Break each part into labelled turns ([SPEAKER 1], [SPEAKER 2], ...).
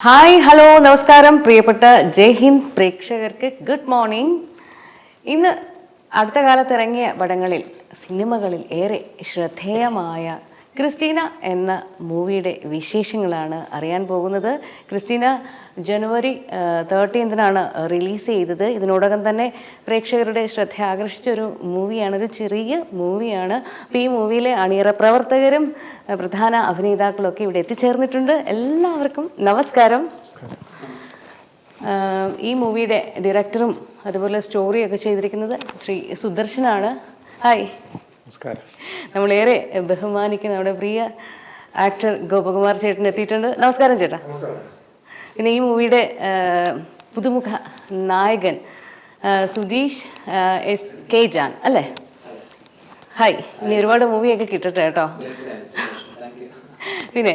[SPEAKER 1] Hi hello നമസ്കാരം. പ്രിയപ്പെട്ട ജയ് ഹിന്ദ് പ്രേക്ഷകർക്ക് ഗുഡ് മോർണിംഗ് ഇന്ന് അടുത്ത കാലത്ത് ഇറങ്ങിയ പടങ്ങളിൽ സിനിമകളിൽ ഏറെ ശ്രദ്ധേയമായ ക്രിസ്റ്റീന എന്ന മൂവിയുടെ വിശേഷങ്ങളാണ് അറിയാൻ പോകുന്നത്. ക്രിസ്റ്റീന ജനുവരി തേർട്ടീൻത്തിനാണ് റിലീസ് ചെയ്തത്. ഇതിനോടകം തന്നെ പ്രേക്ഷകരുടെ ശ്രദ്ധ ആകർഷിച്ച ഒരു മൂവിയാണ് ഒരു ചെറിയ മൂവിയാണ്. അപ്പോൾ ഈ മൂവിയിലെ അണിയറ പ്രവർത്തകരും പ്രധാന അഭിനേതാക്കളൊക്കെ ഇവിടെ എത്തിച്ചേർന്നിട്ടുണ്ട്. എല്ലാവർക്കും നമസ്കാരം. ഈ മൂവിയുടെ ഡയറക്ടറും അതുപോലെ സ്റ്റോറിയൊക്കെ ചെയ്തിരിക്കുന്നത് ശ്രീ സുദർശനാണ്. ഹായ്
[SPEAKER 2] നമസ്കാരം.
[SPEAKER 1] നമ്മളേറെ ബഹുമാനിക്കുന്ന നമ്മുടെ പ്രിയ ആക്ടർ ഗോപകുമാർ ചേട്ടൻ എത്തിയിട്ടുണ്ട്. നമസ്കാരം ചേട്ടാ. പിന്നെ ഈ മൂവിയുടെ പുതുമുഖ നായകൻ സുധീഷ് എസ് കെ ജാൻ അല്ലേ? ഹായ്. ഇനി ഒരുപാട് മൂവിയൊക്കെ കിട്ടട്ടെ കേട്ടോ. പിന്നെ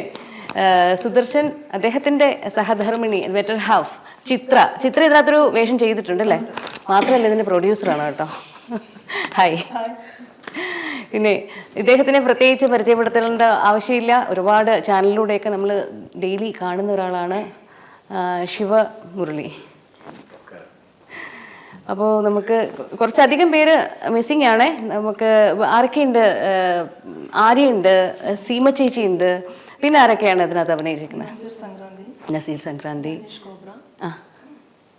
[SPEAKER 1] സുദർശൻ അദ്ദേഹത്തിന്റെ സഹധർമ്മിണി ബെറ്റർ ഹാഫ് ചിത്ര. ചിത്ര ഇതിനകത്തൊരു വേഷം ചെയ്തിട്ടുണ്ട് അല്ലേ? മാത്രമല്ല ഇതിന്റെ പ്രൊഡ്യൂസറാണ് കേട്ടോ. ഹായ്. പിന്നെ ഇദ്ദേഹത്തിനെ പ്രത്യേകിച്ച് പരിചയപ്പെടുത്തേണ്ട ആവശ്യമില്ല. ഒരുപാട് ചാനലിലൂടെയൊക്കെ നമ്മൾ ഡെയിലി കാണുന്ന ഒരാളാണ് ശിവ മുരളി അപ്പോൾ നമുക്ക് കുറച്ചധികം പേര് മിസ്സിംഗ് ആണേ. നമുക്ക് ആരൊക്കെയുണ്ട്? ആര്യുണ്ട് ആര്യയുണ്ട് സീമ ചേച്ചിയുണ്ട്. പിന്നെ ആരൊക്കെയാണ് ഇതിനകത്ത് അഭിനയിച്ചിരിക്കുന്നത്?
[SPEAKER 3] നസീർ സംക്രാന്തി
[SPEAKER 1] നസീർ സംക്രാന്തി
[SPEAKER 3] നിഷ് കോബ്ര
[SPEAKER 1] ആ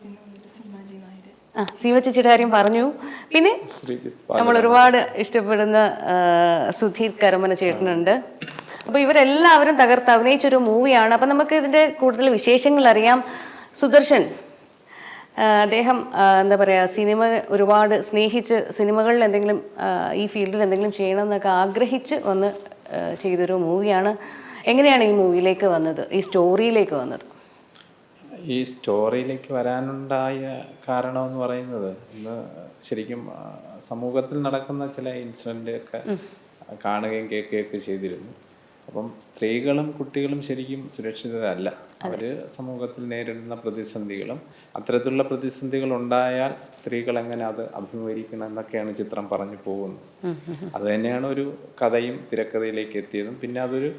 [SPEAKER 3] പിന്നെ വന്നിട്ട് സിംഹാജി
[SPEAKER 1] ആ ചേച്ചിയുടെ കാര്യം പറഞ്ഞു. പിന്നെ നമ്മൾ ഒരുപാട് ഇഷ്ടപ്പെടുന്ന സുധീർ കരമന ചേട്ടനുണ്ട്. അപ്പോൾ ഇവരെല്ലാവരും തകർത്ത് അഭിനയിച്ചൊരു മൂവിയാണ്. അപ്പം നമുക്ക് ഇതിന്റെ കൂടുതൽ വിശേഷങ്ങൾ അറിയാം. സുദർശൻ അദ്ദേഹം എന്താ പറയുക സിനിമ ഒരുപാട് സ്നേഹിച്ച് സിനിമകളിൽ എന്തെങ്കിലും ഈ ഫീൽഡിൽ എന്തെങ്കിലും ചെയ്യണം എന്നൊക്കെ ആഗ്രഹിച്ച് വന്ന് ചെയ്തൊരു മൂവിയാണ്. എങ്ങനെയാണ് ഈ മൂവിയിലേക്ക് വന്നത്? ഈ സ്റ്റോറിയിലേക്ക് വന്നത്?
[SPEAKER 2] ഈ സ്റ്റോറിയിലേക്ക് വരാനുണ്ടായ കാരണമെന്ന് പറയുന്നത് ഇന്ന് ശരിക്കും സമൂഹത്തിൽ നടക്കുന്ന ചില ഇൻസിഡന്റ് ഒക്കെ കാണുകയും കേൾക്കുകയൊക്കെ ചെയ്തിരുന്നു. അപ്പം സ്ത്രീകളും കുട്ടികളും ശരിക്കും സുരക്ഷിതരല്ല. അവർ സമൂഹത്തിൽ നേരിടുന്ന പ്രതിസന്ധികളും അത്തരത്തിലുള്ള പ്രതിസന്ധികൾ ഉണ്ടായാൽ സ്ത്രീകൾ എങ്ങനെ അത് അഭിമുഖീകരിക്കണം എന്നൊക്കെയാണ് ചിത്രം പറഞ്ഞു പോകുന്നത്. അത് തന്നെയാണ് ഒരു കഥയും തിരക്കഥയിലേക്ക് എത്തിയതും. പിന്നെ അതൊരു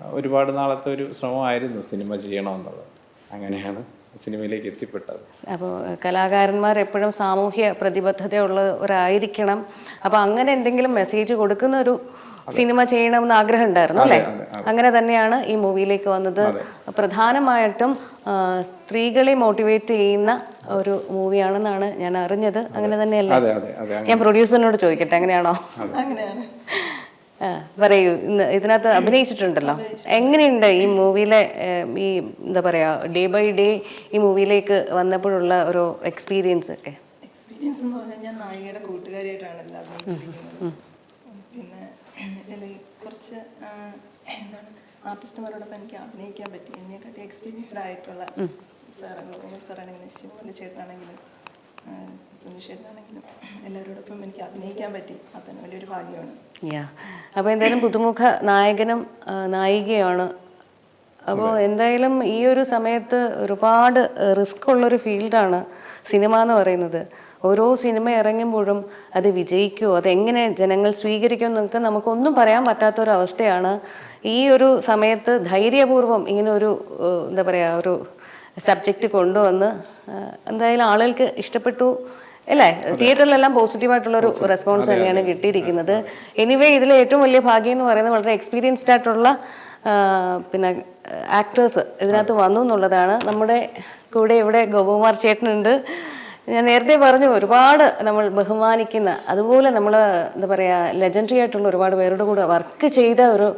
[SPEAKER 2] ഒരുപാട് നാളത്തെ ഒരു ശ്രമമായിരുന്നു സിനിമ ചെയ്യണമെന്നുള്ളത്. അങ്ങനെയാണ് സിനിമയിലേക്ക് എത്തിപ്പെട്ടത്.
[SPEAKER 1] അപ്പോൾ കലാകാരന്മാർ എപ്പോഴും സാമൂഹ്യ പ്രതിബദ്ധതയുള്ളവരായിരിക്കണം അപ്പോൾ അങ്ങനെ എന്തെങ്കിലും മെസ്സേജ് കൊടുക്കുന്ന ഒരു സിനിമ ചെയ്യണമെന്ന് ആഗ്രഹം ഉണ്ടായിരുന്നു അല്ലേ അങ്ങനെ തന്നെയാണ് ഈ മൂവിയിലേക്ക് വന്നത്. പ്രധാനമായിട്ടും സ്ത്രീകളെ മോട്ടിവേറ്റ് ചെയ്യുന്ന ഒരു മൂവിയാണെന്നാണ് ഞാൻ അറിഞ്ഞത്. അങ്ങനെ തന്നെയല്ലേ? ഞാൻ പ്രൊഡ്യൂസറിനോട് ചോദിക്കട്ടെ അങ്ങനെയാണോ?
[SPEAKER 3] അങ്ങനെയാണ്.
[SPEAKER 1] പറയൂ. ഇതിനകത്ത് അഭിനയിച്ചിട്ടുണ്ടല്ലോ. എങ്ങനെയുണ്ട് ഈ മൂവിയിലെ ഈ എന്താ പറയാ ഡേ ബൈ ഡേ ഈ മൂവിയിലേക്ക് വന്നപ്പോഴുള്ള ഒരു എക്സ്പീരിയൻസ് ഒക്കെ?
[SPEAKER 3] എക്സ്പീരിയൻസ് എന്ന് പറഞ്ഞാൽ ഞാൻ നായികയുടെ കൂട്ടുകാരിയായിട്ടാണ് എല്ലാം അഭിനയിച്ചിരിക്കുന്നത്. പിന്നെ കുറച്ച് എന്താണ് ആർട്ടിസ്റ്റുമാരോടൊപ്പം എനിക്ക് അഭിനയിക്കാൻ പറ്റി. എന്നെക്കാട്ടി എക്സ്പീരിയൻസ്ഡ് ആയിട്ടുള്ള ഓമർ സാറാണെങ്കിലും ശിവമല്ല ചേട്ടനാണെങ്കിലും സുനിഷേട്ടനാണെങ്കിലും എല്ലാവരോടൊപ്പം എനിക്ക് അഭിനയിക്കാൻ പറ്റി. അത്തന്നെ വലിയൊരു ഭാഗ്യമാണ്.
[SPEAKER 1] യാ അപ്പോൾ എന്തായാലും പുതുമുഖ നായകനും നായികയാണ് അപ്പോൾ എന്തായാലും ഈ ഒരു സമയത്ത് ഒരുപാട് റിസ്ക് ഉള്ളൊരു ഫീൽഡാണ് സിനിമ എന്ന് പറയുന്നത്. ഓരോ സിനിമ ഇറങ്ങുമ്പോഴും അത് വിജയിക്കുമോ അതെങ്ങനെ ജനങ്ങൾ സ്വീകരിക്കും എന്നൊക്കെ നമുക്കൊന്നും പറയാൻ പറ്റാത്തൊരവസ്ഥയാണ്. ഈ ഒരു സമയത്ത് ധൈര്യപൂർവം ഇങ്ങനെ ഒരു എന്താ പറയുക ഒരു സബ്ജക്റ്റ് കൊണ്ടുവന്ന് എന്തായാലും ആളുകൾക്ക് ഇഷ്ടപ്പെട്ടു. അല്ലേ? തിയേറ്ററിലെല്ലാം പോസിറ്റീവായിട്ടുള്ളൊരു റെസ്പോൺസ് തന്നെയാണ് കിട്ടിയിരിക്കുന്നത്. എനിവേ ഇതിലെ ഏറ്റവും വലിയ ഭാഗ്യം എന്ന് പറയുന്നത് വളരെ എക്സ്പീരിയൻസ്ഡ് ആയിട്ടുള്ള പിന്നെ ആക്ടേഴ്സ് ഇതിനകത്ത് വന്നു എന്നുള്ളതാണ്. നമ്മുടെ കൂടെ ഇവിടെ ഗോപകുമാർ ചേട്ടനുണ്ട്. ഞാൻ നേരത്തെ പറഞ്ഞു ഒരുപാട് നമ്മൾ ബഹുമാനിക്കുന്ന അതുപോലെ നമ്മൾ എന്താ പറയുക ലെജൻഡറി ആയിട്ടുള്ള ഒരുപാട് പേരുടെ കൂടെ വർക്ക് ചെയ്ത ഒരു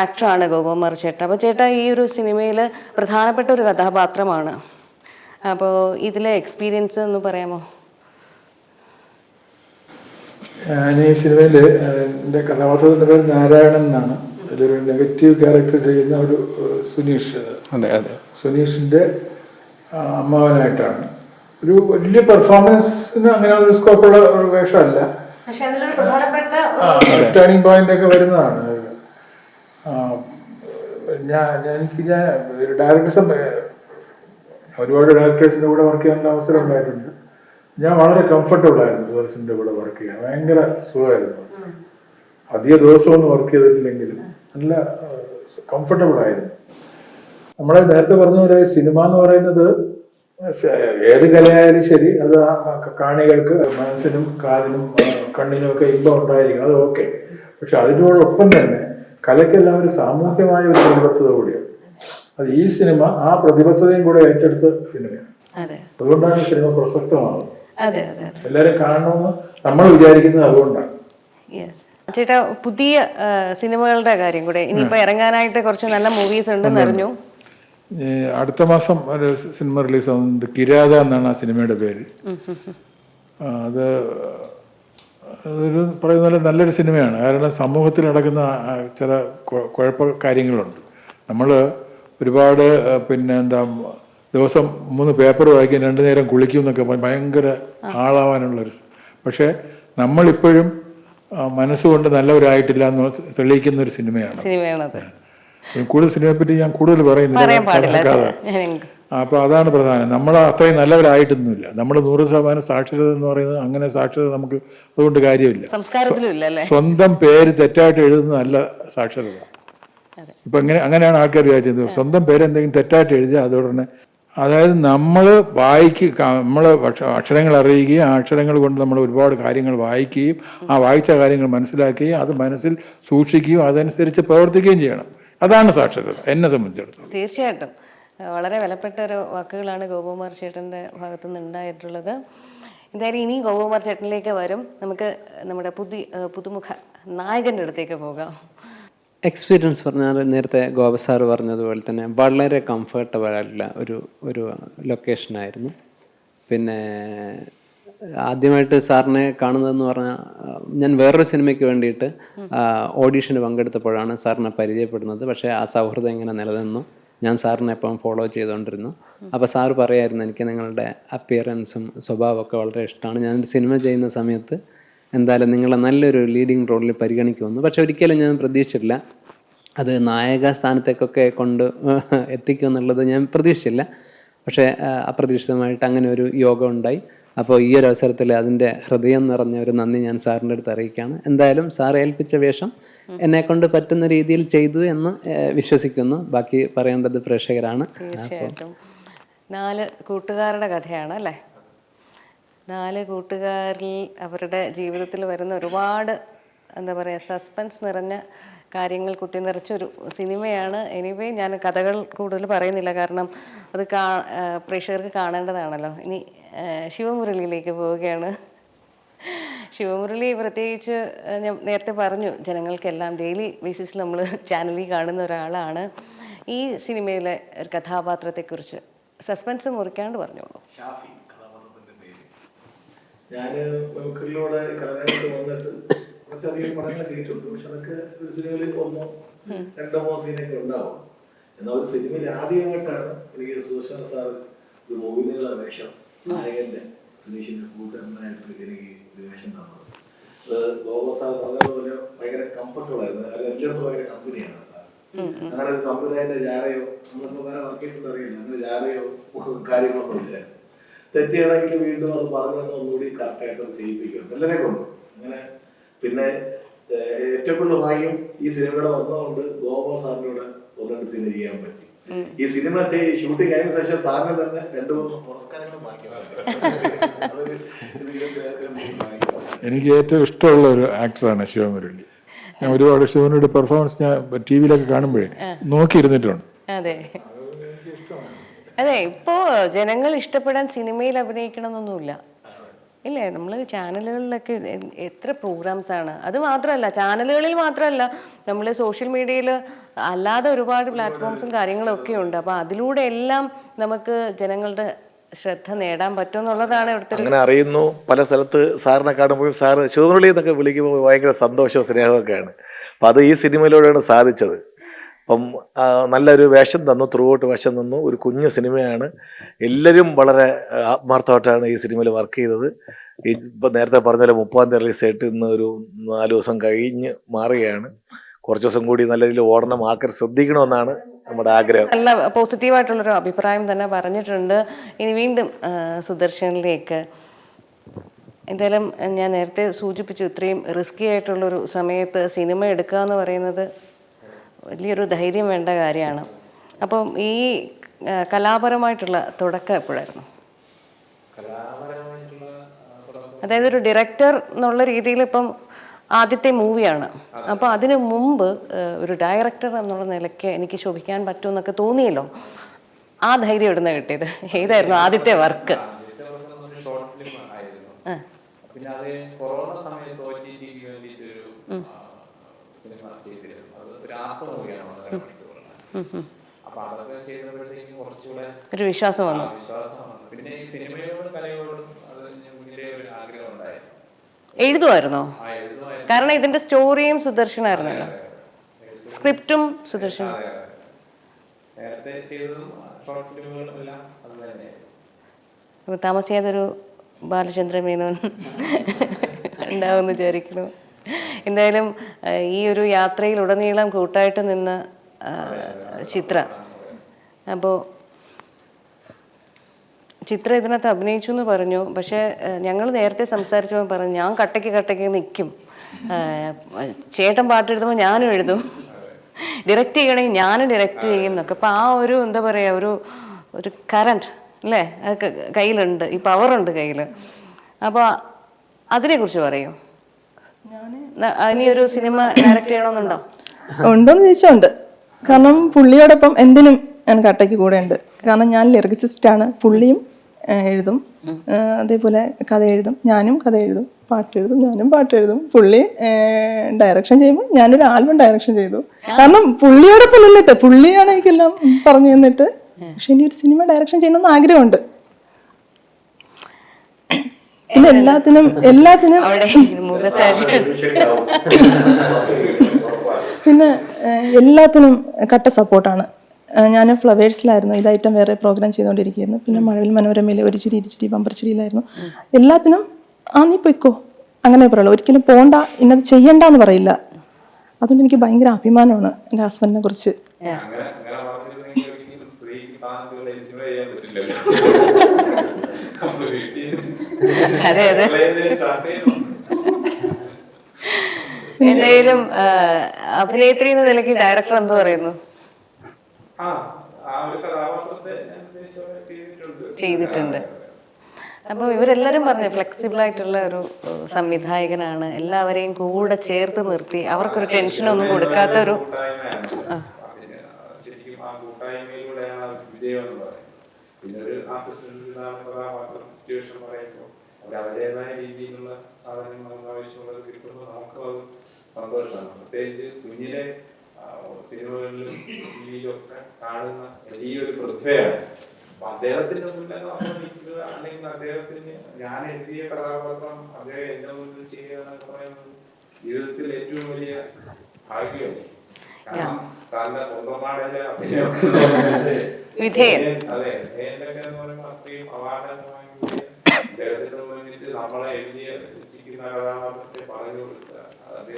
[SPEAKER 1] ആക്ടറാണ് ഗോപകുമാർ ചേട്ടൻ. അപ്പോൾ ചേട്ടാ ഈ ഒരു സിനിമയിൽ പ്രധാനപ്പെട്ട ഒരു കഥാപാത്രമാണ്. അപ്പോൾ ഇതിലെ എക്സ്പീരിയൻസ് എന്ന് പറയാമോ?
[SPEAKER 4] ഞാൻ ഈ സിനിമയിൽ എന്റെ കഥാപാത്രത്തിന്റെ പേര് നാരായണൻ എന്നാണ്. അതിലൊരു നെഗറ്റീവ് ക്യാരക്ടർ ചെയ്യുന്ന ഒരു സുനീഷ്
[SPEAKER 2] അതെ. അതെ
[SPEAKER 4] സുനീഷിന്റെ അമ്മാവനായിട്ടാണ്. ഒരു വലിയ പെർഫോമൻസിന് അങ്ങനെ ഒരു സ്കോപ്പുള്ള ഒരു വേഷമല്ല. ടേണിംഗ് പോയിന്റ് ഒക്കെ വരുന്നതാണ്. ഞാൻ ഞാൻ- എനിക്ക് ഞാൻ ഒരു ഡയറക്ടേഴ്സും ഒരുപാട് ഡയറക്ടേഴ്സിന്റെ കൂടെ വർക്ക് ചെയ്യാനുള്ള അവസരം ഉണ്ടായിട്ടുണ്ട്. വളരെ കംഫർട്ടബിൾ ആയിരുന്നു സുദർശന്റെ കൂടെ വർക്ക് ചെയ്യാൻ. ഭയങ്കര സുഖമായിരുന്നു. അധിക ദിവസമൊന്നും വർക്ക് ചെയ്തിട്ടില്ലെങ്കിലും നല്ല കംഫർട്ടബിൾ ആയിരുന്നു. നമ്മളെ നേരത്തെ പറഞ്ഞ പോലെ സിനിമ എന്ന് പറയുന്നത് ഏത് കലയായാലും ശരി അത് കാണികൾക്ക് മനസ്സിനും കാതിനും ആ, കണ്ണിനും ഒക്കെ ഇമ്പം ഉണ്ടായിരിക്കും അത് ഓക്കെ പക്ഷെ അതിനോടൊപ്പം തന്നെ കലയ്ക്കെല്ലാം ഒരു സാമൂഹ്യമായ ഒരു പ്രതിബദ്ധത കൂടിയാണ്. അത് ഈ സിനിമ ആ പ്രതിബദ്ധതയും കൂടെ ഏറ്റെടുത്ത സിനിമയാണ്.
[SPEAKER 1] അതെ.
[SPEAKER 4] അതുകൊണ്ടാണ് ഈ സിനിമ പ്രസക്തമാകുന്നത്. എല്ലാവരും കാണണമെന്ന് നമ്മൾ വിചാരിക്കുന്നത് അതുകൊണ്ടാണ്.
[SPEAKER 1] യെസ് ചേട്ടാ പുതിയ സിനിമകളുടെ കാര്യം കൂടെ. ഇനിയിപ്പോ ഇറങ്ങാനായിട്ട് കുറച്ച് നല്ല മൂവീസ് ഉണ്ടെന്ന് അറിഞ്ഞു.
[SPEAKER 4] അടുത്ത മാസം ഒരു സിനിമ റിലീസ് ആവുന്നുണ്ട് കിരാത എന്നാണ് ആ സിനിമയുടെ പേര്. അത് അതൊരു പറയുന്ന പോലെ നല്ലൊരു സിനിമയാണ്. കാരണം സമൂഹത്തിൽ നടക്കുന്ന ചില കുഴപ്പ കാര്യങ്ങളുണ്ട്. നമ്മൾ ഒരുപാട് പിന്നെ എന്താ ദിവസം മൂന്ന് പേപ്പർ വായിക്കും രണ്ടു നേരം കുളിക്കും എന്നൊക്കെ ഭയങ്കര ആളാവാനുള്ളൊരു പക്ഷേ നമ്മളിപ്പോഴും മനസ്സുകൊണ്ട് നല്ലവരായിട്ടില്ല എന്ന് തെളിയിക്കുന്ന ഒരു സിനിമയാണ്. കൂടുതൽ സിനിമയെ പറ്റി ഞാൻ കൂടുതൽ പറയുന്നില്ല. അപ്പൊ അതാണ് പ്രധാനം. നമ്മൾ അത്രയും നല്ലവരായിട്ടൊന്നുമില്ല. നമ്മൾ നൂറ് ശതമാനം സാക്ഷരത എന്ന് പറയുന്നത് അങ്ങനെ സാക്ഷരത നമുക്ക് അതുകൊണ്ട് കാര്യമില്ല. സ്വന്തം പേര് തെറ്റായിട്ട് എഴുതുന്നതല്ല സാക്ഷരത. ഇപ്പൊ അങ്ങനെ അങ്ങനെയാണ് ആൾക്കാർ വിചാരിച്ചത്. സ്വന്തം പേര് എന്തെങ്കിലും തെറ്റായിട്ട് എഴുതിയാൽ അതോടനെ അതായത് നമ്മൾ വായിക്ക് നമ്മൾ അക്ഷരങ്ങൾ അറിയുകയും ആ അക്ഷരങ്ങൾ കൊണ്ട് നമ്മൾ ഒരുപാട് കാര്യങ്ങൾ വായിക്കുകയും ആ വായിച്ച കാര്യങ്ങൾ മനസ്സിലാക്കുകയും അത് മനസ്സിൽ സൂക്ഷിക്കുകയും അതനുസരിച്ച് പ്രവർത്തിക്കുകയും ചെയ്യണം. അതാണ് സാക്ഷരത എന്നെ സംബന്ധിച്ചിടത്തോളം.
[SPEAKER 1] തീർച്ചയായിട്ടും. വളരെ വിലപ്പെട്ട ഒരു വാക്കുകളാണ് ഗോപകുമാർ ചേട്ടന്റെ ഭാഗത്തുനിന്ന് ഉണ്ടായിട്ടുള്ളത്. എന്തായാലും ഇനി ഗോപകുമാർ ചേട്ടനിലേക്ക് വരും. നമുക്ക് നമ്മുടെ പുതിയ പുതുമുഖ നായകന്റെ അടുത്തേക്ക് പോകാം.
[SPEAKER 5] എക്സ്പീരിയൻസ് പറഞ്ഞാൽ നേരത്തെ ഗോപ സാർ പറഞ്ഞതുപോലെ തന്നെ വളരെ കംഫർട്ടബിൾ ആയിട്ടുള്ള ഒരു ഒരു ലൊക്കേഷനായിരുന്നു പിന്നെ ആദ്യമായിട്ട് സാറിനെ കാണുന്നതെന്ന് പറഞ്ഞാൽ ഞാൻ വേറൊരു സിനിമയ്ക്ക് വേണ്ടിയിട്ട് ഓഡീഷന് പങ്കെടുത്തപ്പോഴാണ് സാറിനെ പരിചയപ്പെടുന്നത്. പക്ഷേ ആ സൗഹൃദം ഇങ്ങനെ നിലനിന്നു. ഞാൻ സാറിനെ എപ്പം ഫോളോ ചെയ്തുകൊണ്ടിരുന്നു അപ്പോൾ സാർ പറയായിരുന്നു എനിക്ക് നിങ്ങളുടെ അപ്പിയറൻസും സ്വഭാവമൊക്കെ വളരെ ഇഷ്ടമാണ്. ഞാൻ സിനിമ ചെയ്യുന്ന സമയത്ത് എന്തായാലും നിങ്ങളെ നല്ലൊരു ലീഡിങ് റോളിൽ പരിഗണിക്കുമെന്ന്. പക്ഷെ ഒരിക്കലും ഞാൻ പ്രതീക്ഷിച്ചില്ല അത് നായക സ്ഥാനത്തേക്കൊക്കെ കൊണ്ട് എത്തിക്കുമെന്നുള്ളത് ഞാൻ പ്രതീക്ഷിച്ചില്ല. പക്ഷേ അപ്രതീക്ഷിതമായിട്ട് അങ്ങനെ ഒരു യോഗം ഉണ്ടായി. അപ്പോൾ ഈ ഒരു അവസരത്തിൽ അതിന്റെ ഹൃദയം നിറഞ്ഞ ഒരു നന്ദി ഞാൻ സാറിന്റെ അടുത്ത് അറിയിക്കുകയാണ്. എന്തായാലും സാർ ഏൽപ്പിച്ച വേഷം എന്നെ കൊണ്ട് പറ്റുന്ന രീതിയിൽ ചെയ്തു എന്ന് വിശ്വസിക്കുന്നു. ബാക്കി പറയേണ്ടത് പ്രേക്ഷകരാണ്.
[SPEAKER 1] നാല് കൂട്ടുകാരുടെ കഥയാണ് അല്ലേ? നാല് കൂട്ടുകാരിൽ അവരുടെ ജീവിതത്തിൽ വരുന്ന ഒരുപാട് എന്താ പറയുക സസ്പെൻസ് നിറഞ്ഞ കാര്യങ്ങൾ കുത്തി നിറച്ചൊരു സിനിമയാണ്. എനിവേ ഞാൻ കഥകൾ കൂടുതൽ പറയുന്നില്ല. കാരണം അത് കാ പ്രേക്ഷകർക്ക് കാണേണ്ടതാണല്ലോ. ഇനി ശിവമുരളിയിലേക്ക് പോവുകയാണ്. ശിവമുരളി പ്രത്യേകിച്ച് ഞാൻ നേരത്തെ പറഞ്ഞു ജനങ്ങൾക്കെല്ലാം ഡെയിലി ബേസിസിൽ നമ്മൾ ചാനലിൽ കാണുന്ന ഒരാളാണ്. ഈ സിനിമയിലെ ഒരു കഥാപാത്രത്തെക്കുറിച്ച് സസ്പെൻസ് മുറിക്കാണ്ട് പറഞ്ഞോളൂ.
[SPEAKER 6] ഞാൻ മിമിക്രിയിലൂടെ കലനായിട്ട് വന്നിട്ട് കുറച്ചധികം പടങ്ങൾ ചെയ്തിട്ടുണ്ട്. പക്ഷെ അതൊക്കെ ഒരു സിനിമയിൽ ഒന്നോ രണ്ടോ മൂന്നോ സീനൊക്കെ ഉണ്ടാവും. എന്നാൽ ഒരു സിനിമയിൽ ആദ്യമായിട്ടാണ് എനിക്ക് സുദർശന സാർ ഒരു മോഹിനികളെ വേഷം നായകന്റെ സുനീഷിന്റെ കൂട്ടുകാരനായിട്ട് എനിക്ക് ഒരു വേഷം തന്നത്. അത് ഗോപ സാർ പറഞ്ഞതുപോലെ ഭയങ്കര കംഫർട്ടബിൾ ആയിരുന്നു. അല്ലെങ്കിൽ എല്ലായിടത്തും ഭയങ്കര കമ്പനിയാണ് സാർ. അങ്ങനെ ഒരു സമ്പ്രദായത്തിന്റെ ജാടയോ നമ്മളിപ്പോ വേറെ വർക്ക് ചെയ്തിട്ട് അറിയില്ല. അങ്ങനെ ജാടയോ കാര്യങ്ങളൊന്നും ഇല്ല തെറ്റുകയാണെങ്കിൽ വീണ്ടും അത് പറഞ്ഞു തന്നെ ഒന്നുകൂടി കറക്റ്റായിട്ട് അത് ചെയ്യിപ്പിക്കണം. എല്ലാരെ കൊണ്ട്. അങ്ങനെ പിന്നെ ഏറ്റവും കൂടുതൽ ഭാഗ്യം ഈ സിനിമയുടെ വന്നതുകൊണ്ട് ഗോപാൽ സാറിനോട് ഒന്ന് രണ്ട് സിനിമ ചെയ്യാൻ പറ്റി. ഈ സിനിമ ഷൂട്ടിംഗ് കഴിഞ്ഞ ശേഷം സാറിന് തന്നെ രണ്ടു മൂന്ന് പുരസ്കാരങ്ങൾ.
[SPEAKER 4] എനിക്ക് ഏറ്റവും ഇഷ്ടമുള്ള ഒരു ആക്ടറാണ് ശിവമുരളി ഞാൻ ഒരുപാട് ശിവനുടെ പെർഫോമൻസ് ഞാൻ ടി വിയിലൊക്കെ കാണുമ്പോഴേ നോക്കിയിരുന്നിട്ടുണ്ട്.
[SPEAKER 1] അതെ ഇപ്പോ ജനങ്ങൾ ഇഷ്ടപ്പെടാൻ സിനിമയിൽ അഭിനയിക്കണം എന്നൊന്നുമില്ല ഇല്ലേ? നമ്മൾ ചാനലുകളിലൊക്കെ എത്ര പ്രോഗ്രാംസ് ആണ്. അത് മാത്രമല്ല ചാനലുകളിൽ മാത്രമല്ല നമ്മൾ സോഷ്യൽ മീഡിയയിൽ അല്ലാതെ ഒരുപാട് പ്ലാറ്റ്ഫോംസും കാര്യങ്ങളൊക്കെ ഉണ്ട്. അപ്പോൾ അതിലൂടെ എല്ലാം നമുക്ക് ജനങ്ങളുടെ ശ്രദ്ധ നേടാൻ പറ്റും എന്നുള്ളതാണ് ഇവിടുത്തെ
[SPEAKER 6] അങ്ങനെ അറിയുന്നു. പല സ്ഥലത്ത് സാറിനെ കാണുമ്പോഴും സാറ് ശിവമുരളി എന്നൊക്കെ വിളിക്കുമ്പോൾ ഭയങ്കര സന്തോഷവും സ്നേഹമൊക്കെയാണ് അപ്പം അത് ഈ സിനിമയിലൂടെയാണ് സാധിച്ചത്. അപ്പം നല്ലൊരു വേഷം തന്നു ത്രൂഔട്ട് വേഷം തന്നു. ഒരു കുഞ്ഞു സിനിമയാണ്. എല്ലാവരും വളരെ ആത്മാർത്ഥമായിട്ടാണ് ഈ സിനിമയിൽ വർക്ക് ചെയ്തത്. ഈ ഇപ്പം നേരത്തെ പറഞ്ഞ പോലെ മുപ്പതാം തീയതി റിലീസ് ആയിട്ട് ഇന്ന് ഒരു നാല് ദിവസം കഴിഞ്ഞ് മാറുകയാണ്. കുറച്ച് ദിവസം കൂടി നല്ല രീതിയിൽ ഓടണം ആൾക്കാർ ശ്രദ്ധിക്കണമെന്നാണ് നമ്മുടെ ആഗ്രഹം.
[SPEAKER 1] നല്ല പോസിറ്റീവായിട്ടുള്ളൊരു അഭിപ്രായം തന്നെ പറഞ്ഞിട്ടുണ്ട്. ഇനി വീണ്ടും സുദർശനിലേക്ക്. എന്തായാലും ഞാൻ നേരത്തെ സൂചിപ്പിച്ചു ഇത്രയും റിസ്കി ആയിട്ടുള്ളൊരു സമയത്ത് സിനിമ എടുക്കുക എന്ന് പറയുന്നത് വലിയൊരു ധൈര്യം വേണ്ട കാര്യമാണ്. അപ്പം ഈ കലാപരമായിട്ടുള്ള തുടക്കം എപ്പോഴായിരുന്നു? അതായത് ഒരു ഡയറക്ടർ എന്നുള്ള രീതിയിൽ ഇപ്പം ആദ്യത്തെ മൂവിയാണ്. അപ്പോൾ അതിനു മുമ്പ് ഒരു ഡയറക്ടർ എന്നുള്ള നിലയ്ക്ക് എനിക്ക് ശോഭിക്കാൻ പറ്റുമെന്നൊക്കെ തോന്നിയല്ലോ. ആ ധൈര്യം എവിടുന്ന കിട്ടിയത്? ഏതായിരുന്നു ആദ്യത്തെ വർക്ക്?
[SPEAKER 2] പിന്നെ അത് കൊറോണ സമയത്ത് ഒ ടി ടിക്ക് വേണ്ടിയിട്ടൊരു സിനിമ ചെയ്തിരുന്നു അത് ഒരു ആപ്പ് മൂവിയാണ് ഒന്നര മണിക്കൂറുള്ള അപ്പൊ അതൊക്കെ ചെയ്തപ്പോഴത്തേക്കും കുറച്ചുകൂടെ
[SPEAKER 1] ഒരു വിശ്വാസം വന്നു.
[SPEAKER 2] വിശ്വാസം വന്നു. പിന്നെ ഈ സിനിമയോടും കലയോടും അത് ഞാൻ ഒരു ആഗ്രഹം ഉണ്ടായിരുന്നു.
[SPEAKER 1] എഴുതുമായിരുന്നോ. കാരണം ഇതിന്റെ സ്റ്റോറിയും സുദർശനായിരുന്നല്ലോ. സ്ക്രിപ്റ്റും സുദർശൻ.
[SPEAKER 2] താമസിയാതൊരു അതെ. നേരത്തെ ചെയ്തതും ഷോർട്ട് ഫിലിമുകളും എല്ലാം അത് തന്നെയായിരുന്നു.
[SPEAKER 1] അപ്പോൾ ബാലചന്ദ്ര മേനോൻ ഉണ്ടാവുമെന്ന് വിചാരിക്കുന്നു. എന്തായാലും ഈ ഒരു യാത്രയിൽ ഉടനീളം കൂട്ടായിട്ട് നിന്ന് ചിത്ര. അപ്പോൾ ചിത്ര ഇതിനകത്ത് അഭിനയിച്ചു എന്ന് പറഞ്ഞു. പക്ഷേ ഞങ്ങൾ നേരത്തെ സംസാരിച്ചപ്പോൾ പറഞ്ഞു ഞാൻ കട്ടയ്ക്ക് കട്ടയ്ക്ക് നിൽക്കും ചേട്ടൻ പാട്ടെഴുതുമ്പോൾ ഞാനും എഴുതും. ഡയറക്റ്റ് ചെയ്യണമെങ്കിൽ ഞാനും ഡയറക്റ്റ് ചെയ്യും എന്നൊക്കെ. അപ്പോൾ ആ ഒരു എന്താ പറയുക ഒരു ഒരു കറണ്ട് അല്ലേ? കയ്യിലുണ്ട്. ഈ പവറുണ്ട് കയ്യിൽ അപ്പോൾ അതിനെക്കുറിച്ച് പറയൂ. ഇനി ഒരു സിനിമ ഡയറക്റ്റ് ചെയ്യണമെന്നുണ്ടോ?
[SPEAKER 3] ഉണ്ടോന്ന് ചോദിച്ചാൽ ഉണ്ട് കാരണം പുള്ളിയോടൊപ്പം എന്തിനും ഞാൻ കട്ടയ്ക്ക് കൂടെ ഉണ്ട് കാരണം ഞാൻ ലിറിസിസ്റ്റ് ആണ്. പുള്ളിയും എഴുതും. അതേപോലെ കഥ എഴുതും. ഞാനും കഥ എഴുതും. പാട്ട് എഴുതും. ഞാനും പാട്ട് എഴുതും. പുള്ളി ഡയറക്ഷൻ ചെയ്യുമ്പോൾ ഞാനൊരു ആൽബം ഡയറക്ഷൻ ചെയ്തു. കാരണം പുള്ളിയോടൊപ്പം നിന്നിട്ട് പുള്ളിയാണ് എനിക്കെല്ലാം പറഞ്ഞു തന്നിട്ട്. പക്ഷെ ഇനി ഒരു സിനിമ ഡയറക്ഷൻ ചെയ്യണമെന്ന് ആഗ്രഹമുണ്ട്. പിന്നെ എല്ലാത്തിനും എല്ലാത്തിനും പിന്നെ എല്ലാത്തിനും കട്ട സപ്പോർട്ടാണ്. ഞാൻ ഫ്ലവേഴ്സിലായിരുന്നു. ഇതായിട്ടും വേറെ പ്രോഗ്രാം ചെയ്തുകൊണ്ടിരിക്കുകയായിരുന്നു. പിന്നെ മഴവിൽ മനോരമയിൽ ഒരു ചിരി ഇരിച്ചിരി ബമ്പർച്ചിരിയിലായിരുന്നു എല്ലാത്തിനും ആ നീ പൊയ്ക്കോ. അങ്ങനെ പറയുള്ളൂ. ഒരിക്കലും പോണ്ട ഇന്നത് ചെയ്യണ്ട എന്ന് പറയില്ല. അതുകൊണ്ട് എനിക്ക് ഭയങ്കര അഭിമാനമാണ് എന്റെ ഹസ്ബൻഡിനെ കുറിച്ച്.
[SPEAKER 2] അങ്ങനെ
[SPEAKER 1] അതെ അതെ. എന്തായാലും അഭിനേത്രി എന്ന നിലയ്ക്ക് ഡയറക്ടർ എന്ത് പറയുന്നു?
[SPEAKER 2] ആ ആ ചെയ്തിട്ടുണ്ട്.
[SPEAKER 1] അപ്പോൾ ഇവരെല്ലാവരും പറഞ്ഞു ഫ്ലെക്സിബിൾ ആയിട്ടുള്ള ഒരു സംവിധായകനാണ്. എല്ലാവരെയും കൂടെ ചേർത്ത് നിർത്തി. അവർക്കൊരു ടെൻഷനൊന്നും കൊടുക്കാത്ത ഒരു
[SPEAKER 2] ആ ആ പിന്നെ ഒരു ആർട്ടിസ്റ്റിന്റെ കഥാപാത്രം സിറ്റുവേഷൻ പറയുമ്പോൾ അവരുടേതായ രീതിയിലുള്ള സാധനങ്ങൾ നമുക്ക് ആവശ്യമുള്ളത് കിട്ടുമ്പോൾ നമുക്കും അത് സന്തോഷമാണ്. പ്രത്യേകിച്ച് കുഞ്ഞിലെ സിനിമകളിലും ടിവിയിലും ഒക്കെ കാണുന്ന വലിയൊരു പ്രതിഭയാണ്. അപ്പൊ അദ്ദേഹത്തിന്റെ മുന്നിൽ നമ്മൾ നിൽക്കുക അല്ലെങ്കിൽ അദ്ദേഹത്തിന് ഞാൻ എഴുതിയ കഥാപാത്രം അദ്ദേഹം എന്റെ മുന്നിൽ ചെയ്യുക എന്നൊക്കെ പറയുന്നത് ജീവിതത്തിൽ ഏറ്റവും വലിയ ഭാഗ്യമല്ലേ കാരണം സാറിന്റെ സ്വന്തമാടെ അഭിനയം. അതെ പറയുമ്പോൾ അത്രയും അവാർഡൊക്കെ വാങ്ങിയ വേണ്ടിയിട്ട് നമ്മളെ എഴുതിയ രചിക്കുന്ന കഥാപാത്രത്തെ പറഞ്ഞു കൊടുക്കുക. അത്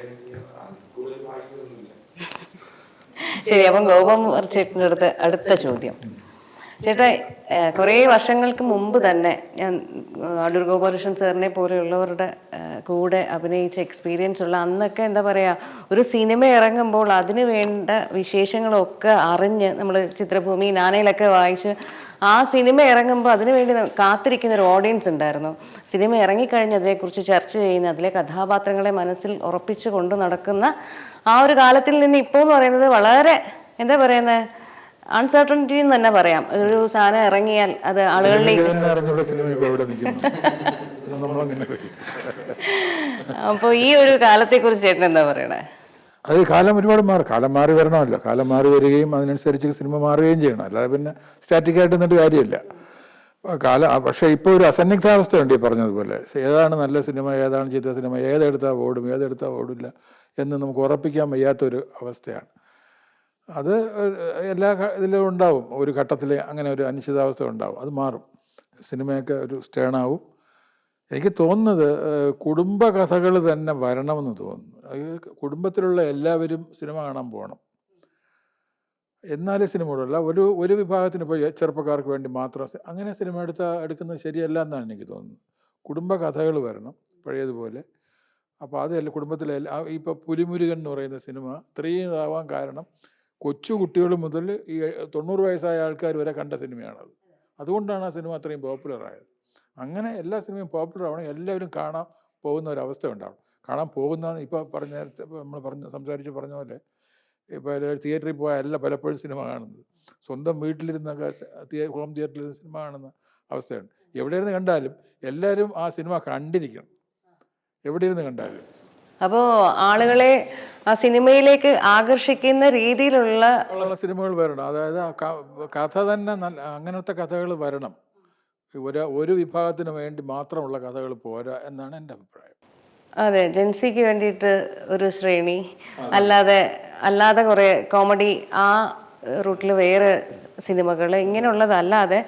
[SPEAKER 1] ശരി അപ്പം ഗോപം ചേട്ടന്റെ അടുത്ത് അടുത്ത ചോദ്യം. ചേട്ടാ കുറേ വർഷങ്ങൾക്ക് മുമ്പ് തന്നെ ഞാൻ അടൂർ ഗോപാലകൃഷ്ണൻ സാറിനെ പോലെയുള്ളവരുടെ കൂടെ അഭിനയിച്ച എക്സ്പീരിയൻസ് ഉള്ള അന്നൊക്കെ എന്താ പറയുക ഒരു സിനിമ ഇറങ്ങുമ്പോൾ അതിന് വേണ്ട വിശേഷങ്ങളൊക്കെ അറിഞ്ഞ് നമ്മൾ ചിത്രഭൂമി നാനയിലൊക്കെ വായിച്ച് ആ സിനിമ ഇറങ്ങുമ്പോൾ അതിനു വേണ്ടി കാത്തിരിക്കുന്ന ഒരു ഓഡിയൻസ് ഉണ്ടായിരുന്നു. സിനിമ ഇറങ്ങിക്കഴിഞ്ഞ് അതിനെക്കുറിച്ച് ചർച്ച ചെയ്യുന്ന അതിലെ കഥാപാത്രങ്ങളെ മനസ്സിൽ ഉറപ്പിച്ച് കൊണ്ട് നടക്കുന്ന ആ ഒരു കാലത്തിൽ നിന്ന് ഇപ്പോൾ എന്ന് പറയുന്നത് വളരെ എന്താ പറയുന്നത് അൺസർട്ടനിറ്റി എന്ന് തന്നെ പറയാം. ഒരു സാധനം ഇറങ്ങിയാൽ അത് ആളുകളിലേക്ക്. അപ്പോൾ ഈ ഒരു കാലത്തെക്കുറിച്ച് ചേട്ടൻ എന്താ പറയണേ?
[SPEAKER 4] അത് കാലം ഒരുപാട് മാറും. കാലം മാറി വരണമല്ലോ. കാലം മാറി വരികയും അതിനനുസരിച്ച് സിനിമ മാറുകയും ചെയ്യണം. അല്ലാതെ പിന്നെ സ്റ്റാറ്റിക് ആയിട്ട് നിന്നിട്ട് കാര്യമില്ല. കാല പക്ഷേ ഇപ്പോൾ ഒരു അസന്നിഗ്ധാവസ്ഥയുണ്ട് ഈ പറഞ്ഞതുപോലെ. ഏതാണ് നല്ല സിനിമ ഏതാണ് ചീത്ത സിനിമ ഏതെടുത്താൽ ഓടും ഏതെടുത്താൽ ഓടില്ല എന്ന് നമുക്ക് ഉറപ്പിക്കാൻ വയ്യാത്തൊരു അവസ്ഥയാണ്. അത് എല്ലാ ഇതിലും ഉണ്ടാവും. ഒരു ഘട്ടത്തിൽ അങ്ങനെ ഒരു അനിശ്ചിതാവസ്ഥ ഉണ്ടാവും. അത് മാറും. സിനിമയൊക്കെ ഒരു സ്റ്റേണാവും. എനിക്ക് തോന്നുന്നത് കുടുംബ കഥകൾ തന്നെ വരണമെന്ന് തോന്നുന്നു. കുടുംബത്തിലുള്ള എല്ലാവരും സിനിമ കാണാൻ പോകണം എന്നാലേ സിനിമ ഉള്ളൂ. ഒരു ഒരു വിഭാഗത്തിന് ഇപ്പോൾ ചെറുപ്പക്കാർക്ക് വേണ്ടി മാത്രം അങ്ങനെ സിനിമ എടുത്ത എടുക്കുന്നത് ശരിയല്ല എന്നാണ് എനിക്ക് തോന്നുന്നത്. കുടുംബ കഥകൾ വരണം പഴയതുപോലെ. അപ്പോൾ അതല്ല കുടുംബത്തിലെ ഇപ്പോൾ പുലിമുരുകൻ എന്ന് പറയുന്ന സിനിമ ഇത്രയും ഇതാവാൻ കാരണം കൊച്ചു കുട്ടികൾ മുതൽ ഈ തൊണ്ണൂറ് വയസ്സായ ആൾക്കാർ വരെ കണ്ട സിനിമയാണത്. അതുകൊണ്ടാണ് ആ സിനിമ അത്രയും പോപ്പുലർ ആയത്. അങ്ങനെ എല്ലാ സിനിമയും പോപ്പുലർ ആവണം എല്ലാവരും കാണാൻ പോകുന്ന ഒരു അവസ്ഥ ഉണ്ടാവണം. കാണാൻ പോകുന്ന ഇപ്പോൾ പറഞ്ഞ നേരത്തെ നമ്മൾ പറഞ്ഞ സംസാരിച്ച് പറഞ്ഞ പോലെ ഇപ്പോൾ തിയേറ്ററിൽ പോയാൽ അല്ല പലപ്പോഴും സിനിമ കാണുന്നത്. സ്വന്തം വീട്ടിലിരുന്നൊക്കെ ഹോം തിയേറ്ററിൽ സിനിമ കാണുന്ന അവസ്ഥയുണ്ട്. എവിടെ ഇരുന്ന് കണ്ടാലും എല്ലാവരും ആ സിനിമ കണ്ടിരിക്കണം. എവിടെ ഇരുന്ന് കണ്ടാലും.
[SPEAKER 1] അപ്പോൾ ആളുകളെ ആ സിനിമയിലേക്ക് ആകർഷിക്കുന്ന രീതിയിലുള്ള
[SPEAKER 4] സിനിമകൾ വരണം. അതായത് കഥ തന്നെ നല്ല അങ്ങനത്തെ കഥകൾ വരണം. ഒരു ഒരു വിഭാഗത്തിന് വേണ്ടി മാത്രമുള്ള കഥകൾ പോരാ എന്നാണ് എന്റെ അഭിപ്രായം.
[SPEAKER 1] അതെ ജെൻസിക്ക് വേണ്ടിയിട്ട് ഒരു ശ്രേണി. അല്ലാതെ അല്ലാതെ കുറേ കോമഡി ആ റൂട്ടിൽ വേറെ സിനിമകൾ ഇങ്ങനെയുള്ളതല്ലാതെ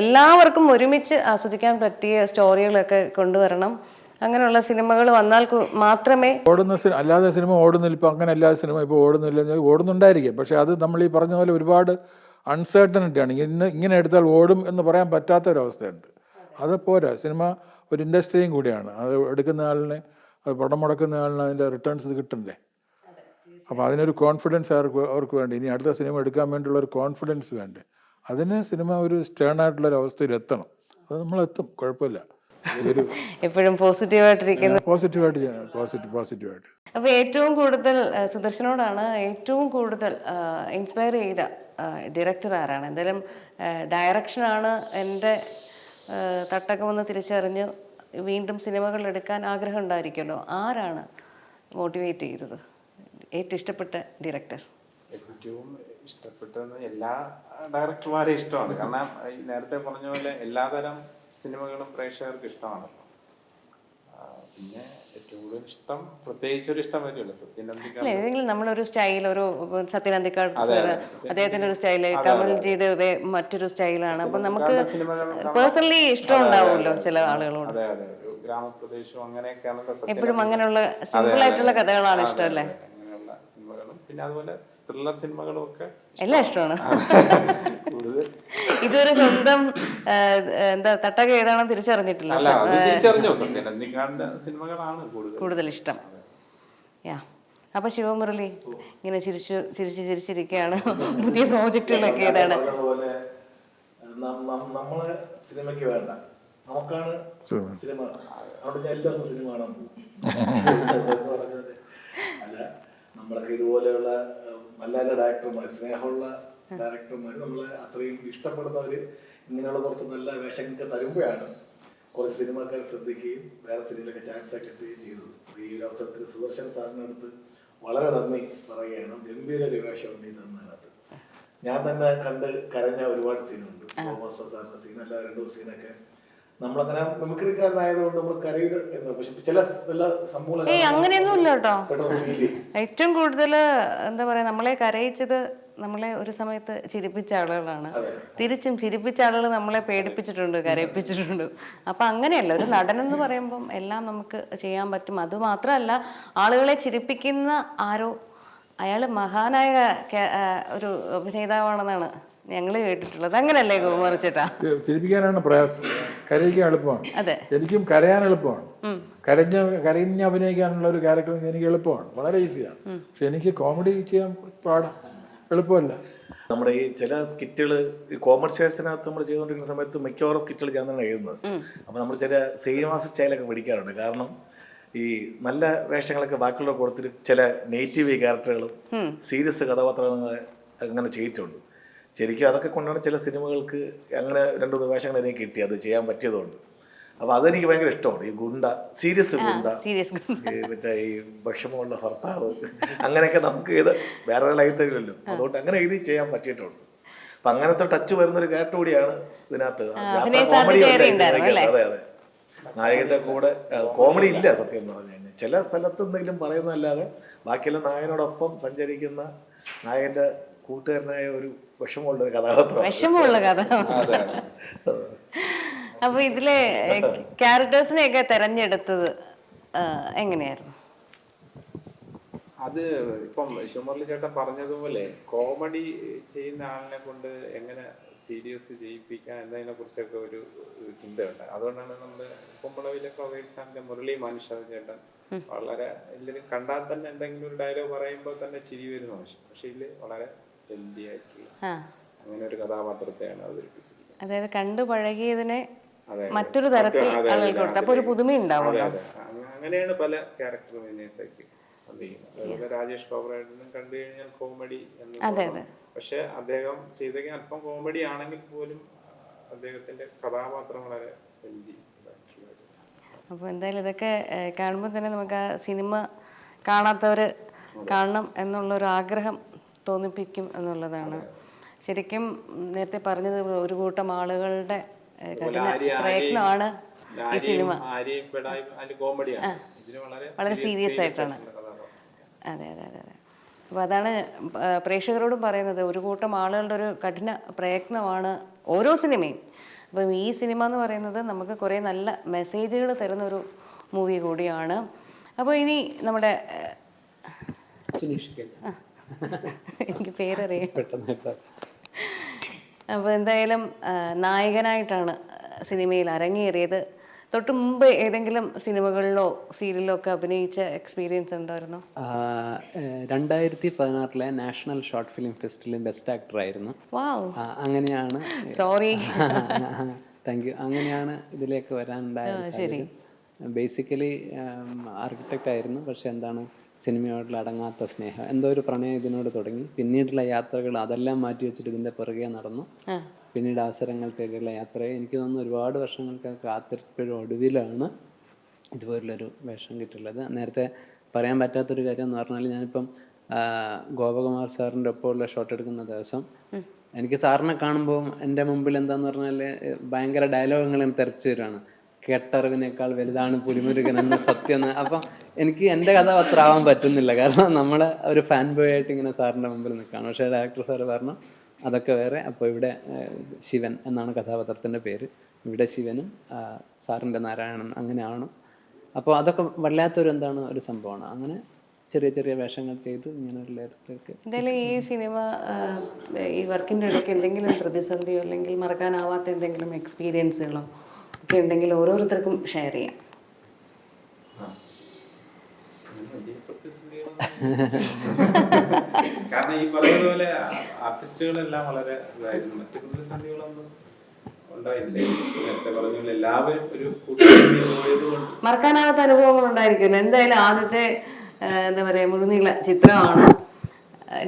[SPEAKER 1] എല്ലാവർക്കും ഒരുമിച്ച് ആസ്വദിക്കാൻ പറ്റിയ സ്റ്റോറികളൊക്കെ കൊണ്ടുവരണം. അങ്ങനെയുള്ള സിനിമകൾ വന്നാൽ മാത്രമേ
[SPEAKER 4] ഓടുന്ന സിനിമ അല്ലാതെ സിനിമ ഓടുന്നില്ല. ഇപ്പം അങ്ങനെ അല്ലാതെ സിനിമ ഇപ്പോൾ ഓടുന്നില്ല. ഓടുന്നുണ്ടായിരിക്കും. പക്ഷേ അത് നമ്മൾ ഈ പറഞ്ഞ പോലെ ഒരുപാട് അൺസർട്ടനിറ്റി ആണ്. ഇന്ന് ഇങ്ങനെ എടുത്താൽ ഓടും എന്ന് പറയാൻ പറ്റാത്ത ഒരവസ്ഥയുണ്ട് അത് പോരാ. സിനിമ ഒരു ഇൻഡസ്ട്രിയും കൂടിയാണ്. അത് എടുക്കുന്ന ആളിന് അത് പടം മുടക്കുന്ന ആളിന് അതിന്റെ റിട്ടേൺസ് കിട്ടണ്ടേ അപ്പോൾ അതിനൊരു കോൺഫിഡൻസ് അവർക്ക് അവർക്ക് വേണ്ടി. ഇനി അടുത്ത സിനിമ എടുക്കാൻ വേണ്ടിയുള്ള ഒരു കോൺഫിഡൻസ് വേണ്ടേ. അതിന് സിനിമ ഒരു സ്റ്റേൺ ആയിട്ടുള്ള ഒരു അവസ്ഥയിൽ എത്തണം. അത് നമ്മൾ എത്തും കുഴപ്പമില്ല.
[SPEAKER 1] എപ്പോഴും പോസിറ്റീവായിട്ടിരിക്കുന്ന.
[SPEAKER 4] പോസിറ്റീവായിട്ട് ചെയ്യണം പോസിറ്റീവ് ആയിട്ട്
[SPEAKER 1] അപ്പോൾ ഏറ്റവും കൂടുതൽ സുദർശനോടാണ് ഏറ്റവും കൂടുതൽ ഇൻസ്പയർ ചെയ്ത ഡയറക്ടർ ആരാണ്? എന്തായാലും ഡയറക്ഷനാണ് എന്റെ ആ, തട്ടകം എന്ന് തിരിച്ചറിഞ്ഞ് വീണ്ടും സിനിമകൾ എടുക്കാൻ ആഗ്രഹം ഉണ്ടായിരിക്കുമല്ലോ. ആരാണ് മോട്ടിവേറ്റ് ചെയ്തത്? ഏറ്റവും ഇഷ്ടപ്പെട്ട ഡയറക്ടർ
[SPEAKER 2] ഏറ്റവും ഇഷ്ടപ്പെട്ടത് എല്ലാ ഡയറക്ടർമാരെയും ഇഷ്ടമാണ്. കാരണം നേരത്തെ പറഞ്ഞ പോലെ എല്ലാതരം സിനിമകളും പ്രേക്ഷകർക്ക് ഇഷ്ടമാണല്ലോ പിന്നെ ഏറ്റവും കൂടുതൽ ഇഷ്ടം പ്രത്യേകിച്ച് ഒരു ഇഷ്ടം
[SPEAKER 1] അല്ല
[SPEAKER 2] അന്തിക്കാട്
[SPEAKER 1] ഏതെങ്കിലും നമ്മളൊരു സ്റ്റൈൽ ഒരു സത്യനന്ദിക്കാട് അദ്ദേഹത്തിന്റെ ഒരു സ്റ്റൈൽ കമൽജിയുടെ വേ- മറ്റൊരു സ്റ്റൈലാണ്. അപ്പൊ നമുക്ക് പേഴ്സണലി ഇഷ്ടം ഉണ്ടാവുമല്ലോ ചില ആളുകളോട്.
[SPEAKER 2] അതെ അതെ. ഒരു ഗ്രാമപ്രദേശവും അങ്ങനെയൊക്കെയാണല്ലോ സത്യൻ
[SPEAKER 1] എപ്പോഴും അങ്ങനെയുള്ള സിമ്പിൾ ആയിട്ടുള്ള കഥകളാണ് ഇഷ്ടം അല്ലേ?
[SPEAKER 2] സിനിമകളും. പിന്നെ അതുപോലെ ത്രില്ലർ സിനിമകളും ഒക്കെ
[SPEAKER 1] എല്ലാം ഇഷ്ടമാണ്.
[SPEAKER 2] കൂടുതൽ.
[SPEAKER 1] ഇതുവരെ സ്വന്തം എന്താ തട്ടക ഏതാണെന്ന് തിരിച്ചറിഞ്ഞിട്ടില്ല.
[SPEAKER 2] കൂടുതൽ
[SPEAKER 1] ഇഷ്ടം. യാ. അപ്പൊ ശിവമുരളി ഇങ്ങനെ ചിരിച്ചു ചിരിച്ച് ചിരിച്ചിരിക്കുകയാണ്. പുതിയ പ്രോജക്റ്റുകളൊക്കെ ഏതാണ്
[SPEAKER 6] നമ്മളെ സിനിമയ്ക്ക് വേണ്ട. നമുക്കാണ് സിനിമ. അവിടെ ഞാൻ എല്ലാ ദിവസവും സിനിമ കാണാൻ പോകും. അല്ല നമ്മളൊക്കെ ഇതുപോലെയുള്ള നല്ല ഡയറക്ടർമാർ സ്നേഹമുള്ള ഡയറക്ടർമാർ നമ്മളെ അത്രയും ഇഷ്ടപ്പെടുന്നവര് ഇങ്ങനെയുള്ള കുറച്ച് നല്ല വേഷങ്ങൾക്ക് തരുമ്പോഴാണ് കുറച്ച് സിനിമാക്കാർ ശ്രദ്ധിക്കുകയും വേറെ സിനിമയിലൊക്കെ ചാൻസ് ഒക്കെ കിട്ടുകയും ചെയ്തത്. ഈ ഒരു അവസരത്തിൽ സുദർശൻ സാറിനടുത്ത് വളരെ നന്ദി പറയുകയാണ്. ഗംഭീര ഒരു വേഷമുണ്ട് ഈ തന്നതിനകത്ത് ഞാൻ തന്നെ കണ്ട് കരഞ്ഞ ഒരുപാട് സീനുണ്ട്. തോമസ് സാറിന്റെ സീൻ അല്ല രണ്ടു സീനൊക്കെ നമ്മളങ്ങനെ മിമിക്രിക്കാരനായതുകൊണ്ട് നമ്മൾ പക്ഷെ ചില നല്ല സംഭവങ്ങൾ
[SPEAKER 1] ഏയ് അങ്ങനെയൊന്നും ഇല്ല കേട്ടോ. ഏറ്റവും കൂടുതൽ എന്താ പറയാ നമ്മളെ കരയിച്ചത് നമ്മളെ ഒരു സമയത്ത് ചിരിപ്പിച്ച ആളുകളാണ്. തിരിച്ചും ചിരിപ്പിച്ച ആളുകൾ നമ്മളെ പേടിപ്പിച്ചിട്ടുണ്ട് കരയിപ്പിച്ചിട്ടുണ്ട്. അപ്പൊ അങ്ങനെയല്ല ഒരു നടൻ എന്ന് പറയുമ്പം എല്ലാം നമുക്ക് ചെയ്യാൻ പറ്റും. അത് മാത്രമല്ല ആളുകളെ ചിരിപ്പിക്കുന്ന ആരോ അയാൾ മഹാനായ ഒരു അഭിനേതാവാണെന്നാണ് ഞങ്ങൾ കേട്ടിട്ടുള്ളത്. അങ്ങനല്ലേ കുമാർ ചേട്ടാ?
[SPEAKER 4] ചിരിപ്പിക്കാനാണ് പ്രയാസം. കരയിക്കാൻ എളുപ്പമാണ്.
[SPEAKER 1] അതെ.
[SPEAKER 4] എനിക്കും കരയാൻ എളുപ്പമാണ്. കരഞ്ഞ കരഞ്ഞ് അഭിനയിക്കാനുള്ള ഒരു ക്യാരക്ടർ എനിക്ക് എളുപ്പമാണ്. വളരെ ഈസിയാണ്. പക്ഷെ എനിക്ക് കോമഡി ചെയ്യാൻ പാടാം. എളുപ്പമല്ല.
[SPEAKER 6] നമ്മുടെ ഈ ചില സ്കിറ്റുകൾ ഈ കോമേഴ്സിനകത്ത് നമ്മൾ ചെയ്തുകൊണ്ടിരിക്കുന്ന സമയത്ത് മിക്കവാറും സ്കിറ്റുകൾ ഞാൻ തന്നെ എഴുതുന്നത്. അപ്പോൾ നമ്മൾ ചില ശ്രീനിവാസ സ്റ്റൈലൊക്കെ പിടിക്കാറുണ്ട്. കാരണം ഈ നല്ല വേഷങ്ങളൊക്കെ ബാക്കിയുള്ള കൊടുത്തിട്ട് ചില നെഗറ്റീവ് ക്യാരക്ടറുകളും സീരിയസ് കഥാപാത്രങ്ങൾ അങ്ങനെ ചെയ്തിട്ടുണ്ട് ശരിക്കും അതൊക്കെ കൊണ്ടാണ് ചില സിനിമകൾക്ക് അങ്ങനെ രണ്ട് മൂന്ന് വേഷങ്ങൾ എനിക്ക് കിട്ടി. അത് ചെയ്യാൻ പറ്റിയതുകൊണ്ട്. അപ്പോൾ അതെനിക്ക് ഭയങ്കര ഇഷ്ടമാണ്. ഈ ഗുണ്ട സീരിയസ് ഗുണ്ട. മറ്റേ ഈ വിഷമമുള്ള ഭർത്താവ്. അങ്ങനെയൊക്കെ നമുക്ക് ഇത് വേറെ ലൈഫ് തരില്ലല്ലോ അതുകൊണ്ട് അങ്ങനെ എഴുതി ചെയ്യാൻ പറ്റിയിട്ടുണ്ട്. അപ്പൊ അങ്ങനത്തെ ടച്ച് വരുന്ന ഒരു ക്യാരക്ടർ കൂടിയാണ് ഇതിനകത്ത്. അതെ അതെ. നായകന്റെ കൂടെ കോമഡി ഇല്ല സത്യം എന്ന് പറഞ്ഞു കഴിഞ്ഞാൽ. ചില സ്ഥലത്ത് എന്തെങ്കിലും പറയുന്നതല്ലാതെ ബാക്കിയെല്ലാം നായകനോടൊപ്പം സഞ്ചരിക്കുന്ന നായകന്റെ കൂട്ടുകാരനായ ഒരു വിഷമമുള്ള ഒരു കഥാപാത്രം.
[SPEAKER 1] വിഷമമുള്ള കഥ.
[SPEAKER 2] അതെ.
[SPEAKER 1] അപ്പൊ ഇതിലെ ക്യാരക്ടേഴ്സിനെയൊക്കെ തെരഞ്ഞെടുത്തത് എങ്ങനെയായിരുന്നു?
[SPEAKER 2] അത് ഇപ്പം ശുമർലി ചേട്ടൻ പറഞ്ഞതുപോലെ കോമഡി ചെയ്യുന്ന ആളിനെ കൊണ്ട് എങ്ങനെ സീരിയസ് ചെയ്യിപ്പിക്കാം എന്നതിനെ കുറിച്ചൊക്കെ ഒരു ചിന്തയുണ്ട്. അതുകൊണ്ടാണ് നമ്മൾ കുമ്പളവിലെ പ്രൊവേഴ്സാന്റെ മുരളി മനുഷ്യ ചേട്ടൻ വളരെ എല്ലാവരും കണ്ടാൽ തന്നെ എന്തെങ്കിലും ഒരു ഡയലോഗ് പറയുമ്പോൾ തന്നെ ചിരി വരുന്ന മനുഷ്യൻ. പക്ഷെ ഇതിൽ വളരെ സെൻഡി ആയിട്ടുള്ള അങ്ങനെ ഒരു കഥാപാത്രത്തെയാണ് അവതരിപ്പിച്ചിരിക്കുന്നത്.
[SPEAKER 1] അതായത് കണ്ടു പഴകിയതിനെ. മറ്റൊരു തരത്തിൽ ആളുകൾക്ക് കൊടുത്തു. അപ്പൊ ഒരു
[SPEAKER 2] പുതുമ
[SPEAKER 1] പുതുമയുണ്ടാവുമല്ലോ
[SPEAKER 2] അങ്ങനെയാണ് പല ക്യാരക്ടറും ഇതിനകത്തേക്ക് രാജേഷ് ബാബുരായിട്ടിനും കണ്ടു കഴിഞ്ഞാൽ കോമഡി എന്ന്. പക്ഷെ അദ്ദേഹം ചെയ്തെങ്കിൽ അല്പം കോമഡി ആണെങ്കിൽ പോലും അദ്ദേഹത്തിന്റെ കഥാപാത്രം വളരെ ആയിട്ടുള്ള
[SPEAKER 1] അപ്പോൾ എന്തായാലും ഇതൊക്കെ കാണുമ്പോൾ തന്നെ നമുക്ക് ആ സിനിമ കാണാത്തവർ കാണണം എന്നുള്ള ഒരു ആഗ്രഹം തോന്നിപ്പിക്കും എന്നുള്ളതാണ്. ശരിക്കും നേരത്തെ പറഞ്ഞത് ഒരു കൂട്ടം ആളുകളുടെ പ്രയത്നമാണ് ഈ സിനിമ.
[SPEAKER 2] വളരെ
[SPEAKER 1] വളരെ സീരിയസ് ആയിട്ടാണ്. അതെ അതെ അതെ അതെ. അപ്പോൾ അതാണ് പ്രേക്ഷകരോടും പറയുന്നത് ഒരു കൂട്ടം ആളുകളുടെ ഒരു കഠിന പ്രയത്നമാണ് ഓരോ സിനിമയും. അപ്പം ഈ സിനിമ എന്ന് പറയുന്നത് നമുക്ക് കുറേ നല്ല മെസ്സേജുകൾ തരുന്ന ഒരു മൂവി കൂടിയാണ്. അപ്പോൾ ഇനി നമ്മുടെ
[SPEAKER 5] സുനീഷ്
[SPEAKER 1] ആ, എനിക്ക് പേരറിയാം. അപ്പോൾ എന്തായാലും നായകനായിട്ടാണ് സിനിമയിൽ അരങ്ങേറിയത്. തൊട്ട് മുമ്പ് ഏതെങ്കിലും സിനിമകളിലോ സീരിയലിലോ ഒക്കെ അഭിനയിച്ച എക്സ്പീരിയൻസ് ഉണ്ടായിരുന്നോ
[SPEAKER 5] രണ്ടായിരത്തി പതിനാറിലെ നാഷണൽ ഷോർട്ട് ഫിലിം ഫെസ്റ്റിവലിൽ ബെസ്റ്റ് ആക്ടർ ആയിരുന്നു. അങ്ങനെയാണ്.
[SPEAKER 1] Sorry
[SPEAKER 5] thank you. അങ്ങനെയാണ് ഇതിലേക്ക് വരാനുണ്ടായത് ബേസിക്കലി ആർക്കിടെക്റ്റ് ആയിരുന്നു. പക്ഷെ എന്താണ് സിനിമയോടുള്ള അടങ്ങാത്ത സ്നേഹം. എന്തോ ഒരു പ്രണയം ഇതിനോട് തുടങ്ങി. പിന്നീടുള്ള യാത്രകൾ അതെല്ലാം മാറ്റി വെച്ചിട്ട് ഇതിന്റെ പിറകെ നടന്നു. പിന്നീട് അവസരങ്ങൾ തേടിയുള്ള യാത്രയെ എനിക്ക് തോന്നുന്നു ഒരുപാട് വർഷങ്ങൾക്ക് കാത്തിരിപ്പോഴും ഒടുവിലാണ് ഇതുപോലുള്ളൊരു വേഷം കിട്ടുള്ളത് നേരത്തെ പറയാൻ പറ്റാത്തൊരു കാര്യം എന്ന് പറഞ്ഞാൽ ഞാനിപ്പം ഗോപകുമാർ സാറിന്റെ ഒപ്പമുള്ള ഷോട്ട് എടുക്കുന്ന ദിവസം എനിക്ക് സാറിനെ കാണുമ്പോൾ എന്റെ മുമ്പിൽ എന്താന്ന് പറഞ്ഞാൽ ഭയങ്കര ഡയലോഗുകളും തിരച്ചു വരികയാണ്. കേട്ടറിവിനേക്കാൾ വലുതാണ് പുലിമുരുകൻ എന്ന സത്യം എന്ന്. അപ്പം എനിക്ക് എന്റെ കഥാപാത്രം ആവാൻ പറ്റുന്നില്ല. കാരണം നമ്മൾ ഒരു ഫാൻ ബോയ് ആയിട്ട് ഇങ്ങനെ സാറിന്റെ മുമ്പിൽ നിൽക്കുകയാണ്. പക്ഷേ ഡയറക്ടർ സാറ് പറഞ്ഞു അതൊക്കെ വേറെ. അപ്പോൾ ഇവിടെ ശിവൻ എന്നാണ് കഥാപാത്രത്തിന്റെ പേര്. ഇവിടെ ശിവനും സാറിന്റെ നാരായണൻ അങ്ങനെയാണ്? അപ്പോൾ അതൊക്കെ വല്ലാത്തൊരു എന്താണ് ഒരു സംഭവമാണ്. അങ്ങനെ ചെറിയ ചെറിയ വേഷങ്ങൾ ചെയ്ത് ഇങ്ങനെ ഒരു ഉള്ളിടത്തേക്ക്
[SPEAKER 1] എന്തായാലും ഈ സിനിമ ഈ വർക്കിന്റെ ഇടയ്ക്ക് എന്തെങ്കിലും പ്രതിസന്ധിയോ അല്ലെങ്കിൽ മറക്കാനാവാത്ത എന്തെങ്കിലും എക്സ്പീരിയൻസുകളോ ഒക്കെ ഉണ്ടെങ്കിൽ ഓരോരുത്തർക്കും ഷെയർ ചെയ്യാം.
[SPEAKER 2] കാരണം ഈ പറയുന്ന പോലെ ആർട്ടിസ്റ്റുകളെല്ലാം വളരെ ഇതായിരുന്നു. മറ്റു പ്രതിസന്ധികളൊന്നും
[SPEAKER 1] മറക്കാനാവാത്ത അനുഭവങ്ങൾ ഉണ്ടായിരിക്കുമല്ലോ. എന്തായാലും ആദ്യത്തെ എന്താ പറയാ മുഴുനീള ചിത്രമാണ്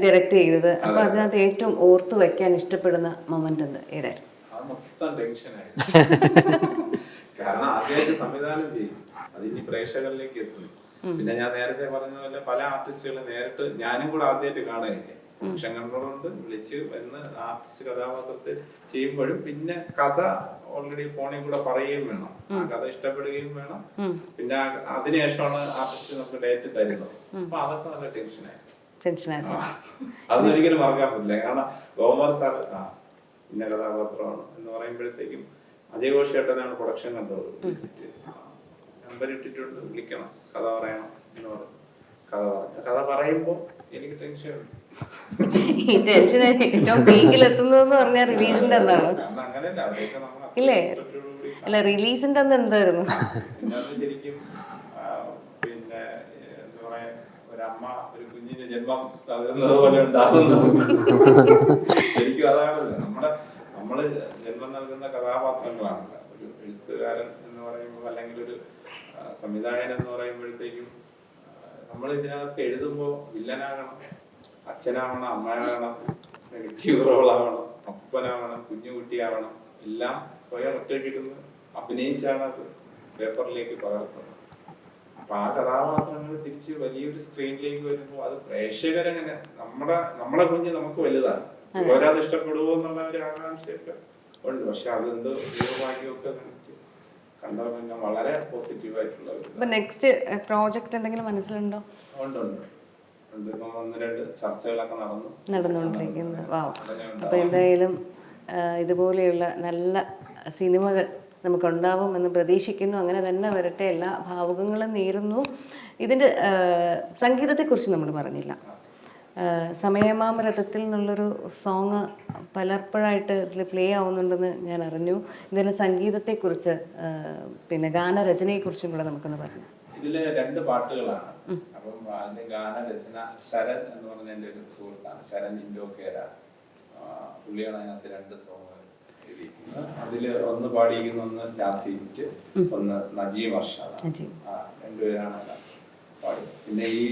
[SPEAKER 1] ഡയറക്റ്റ് ചെയ്തത്. അപ്പൊ അതിനകത്ത് ഏറ്റവും ഓർത്തു വെക്കാൻ ഇഷ്ടപ്പെടുന്ന മൊമെന്റ് എന്ത്? ഏതായിരുന്നു?
[SPEAKER 2] മൊത്തം ടെൻഷനായിരുന്നു കാരണം ആദ്യമായിട്ട് സംവിധാനം ചെയ്യും അത് ഇനി പ്രേക്ഷകരിലേക്ക് എത്തുന്നു. പിന്നെ ഞാൻ നേരത്തെ പറഞ്ഞ പോലെ പല ആർട്ടിസ്റ്റുകളെ നേരിട്ട് ഞാനും കൂടെ ആദ്യമായിട്ട് കാണുകയില്ലേ ഫംഗ്ഷൻ കണ്ടോണ്ട് വിളിച്ച് വന്ന് ആർട്ടിസ്റ്റ് കഥാപാത്രത്തെ ചെയ്യുമ്പോഴും പിന്നെ കഥ ഓൾറെഡി ഫോണിൽ കൂടെ പറയുകയും വേണം. ആ കഥ ഇഷ്ടപ്പെടുകയും വേണം. പിന്നെ അതിനുശേഷമാണ് ആർട്ടിസ്റ്റ് നമുക്ക് ഡേറ്റ് തരുന്നത്. അപ്പൊ അതൊക്കെ നല്ല ടെൻഷനായി
[SPEAKER 1] ടെൻഷനായിരുന്നു
[SPEAKER 2] അതൊന്നും ഒരിക്കലും മറക്കാൻ പറ്റില്ല. കാരണം ഗോമർ സാർ ആ. ഇന്ന കഥാപാത്രമാണ് എന്ന് പറയുമ്പോഴത്തേക്കും അജയ് ഘോഷേട്ടനാണ് പ്രൊഡക്ഷൻ കണ്ടത്. നമ്പർ ഇട്ടിട്ടുണ്ട്. വിളിക്കണം. കഥ പറയണം എന്ന് പറഞ്ഞു. കഥ പറഞ്ഞു. കഥ പറയുമ്പോൾ എനിക്ക് ടെൻഷൻ
[SPEAKER 1] ഈ ടെൻഷൻ ഏറ്റവും പറഞ്ഞാൽ റിലീസിന്റെ അന്നാണ്. ഇല്ലേ? അല്ല റിലീസിന്റെ അന്ന് എന്തായിരുന്നു
[SPEAKER 2] സിനിമ ശരിക്കും ആ, പിന്നെ ഏഹ്, എന്താ പറയാ ഒരമ്മ ഒരു കുഞ്ഞിന്റെ ജന്മം നൽകുന്നത് പോലെ ഉണ്ടാകുന്നു. ശരിക്കും അതാണല്ലോ. നമ്മുടെ നമ്മൾ ജന്മം നൽകുന്ന കഥാപാത്രങ്ങളാണല്ലോ ഒരു എഴുത്തുകാരൻ എന്ന് പറയുമ്പോൾ അല്ലെങ്കിൽ ഒരു സംവിധായകൻ എന്ന് പറയുമ്പോഴത്തേക്കും നമ്മൾ ഇതിനകത്ത് എഴുതുമ്പോൾ വില്ലനാകണം അച്ഛനാവണം അമ്മയാകണം നെഗറ്റീവ് റോളാവണം അപ്പനാവണം കുഞ്ഞുകുട്ടിയാവണം. എല്ലാം സ്വയം ഒറ്റയ്ക്കിരുന്ന് അഭിനയിച്ചാണ് അത് പേപ്പറിലേക്ക് പകർത്തുന്നത്. അപ്പൊ ആ കഥാപാത്രങ്ങൾ തിരിച്ച് വലിയൊരു സ്ക്രീനിലേക്ക് വരുമ്പോൾ അത് പ്രേക്ഷകരങ്ങനെ നമ്മുടെ നമ്മളെ കുഞ്ഞ് നമുക്ക് വലുതാണ്. ഓരോ ഇഷ്ടപ്പെടുവോ എന്നുള്ള ഒരു ആകാംക്ഷയൊക്കെ ഉണ്ട്. പക്ഷെ അതെന്തോ ദൈവഭാഗ്യമൊക്കെ പിന്നെ വളരെ പോസിറ്റീവ് ആയിട്ടുള്ള
[SPEAKER 1] അപ്പൊ നെക്സ്റ്റ് പ്രോജക്റ്റ് എന്തെങ്കിലും മനസ്സിലുണ്ടോ?
[SPEAKER 2] ഉണ്ട് ഉണ്ട്. ഒന്ന് രണ്ട് ചർച്ചകളൊക്കെ നടന്നു.
[SPEAKER 1] നടന്നുകൊണ്ടിരിക്കുന്നത് വാവ്.
[SPEAKER 2] ഉണ്ട്.
[SPEAKER 1] എന്തായാലും ഇതുപോലെയുള്ള നല്ല സിനിമകൾ നമുക്കുണ്ടാവും എന്ന് പ്രതീക്ഷിക്കുന്നു. അങ്ങനെ തന്നെ വരട്ടെ. എല്ലാ ഭാവുകങ്ങളും നേരുന്നു. ഇതിന്റെ സംഗീതത്തെക്കുറിച്ച് നമ്മൾ പറഞ്ഞില്ല. സമയമാം രഥത്തിൽ നിന്നുള്ളൊരു സോങ് പലപ്പോഴായിട്ട് ഇതിൽ പ്ലേ ആവുന്നുണ്ടെന്ന് ഞാൻ അറിഞ്ഞു. ഇതിന്റെ സംഗീതത്തെക്കുറിച്ച് പിന്നെ ഗാനരചനയെക്കുറിച്ചും കൂടെ നമുക്കൊന്ന് പറഞ്ഞു.
[SPEAKER 2] ഇതിൽ രണ്ട് പാട്ടുകളാണ്. അപ്പം അതിന്റെ ഗാനരചന ശരൺ എന്ന് പറഞ്ഞ എന്റെ ഒരു സുഹൃത്താണ്. ശരൺ ഇൻഡോക്കേര കേര പുള്ളിയാണ് അതിനകത്ത് രണ്ട് സോങ് അതിൽ ഒന്ന് പാടിയിരിക്കുന്ന ഒന്ന് ജാസിറ്റ് ഒന്ന് നജീം. ആ രണ്ടുപേരാണ് പാടി. പിന്നെ ഈ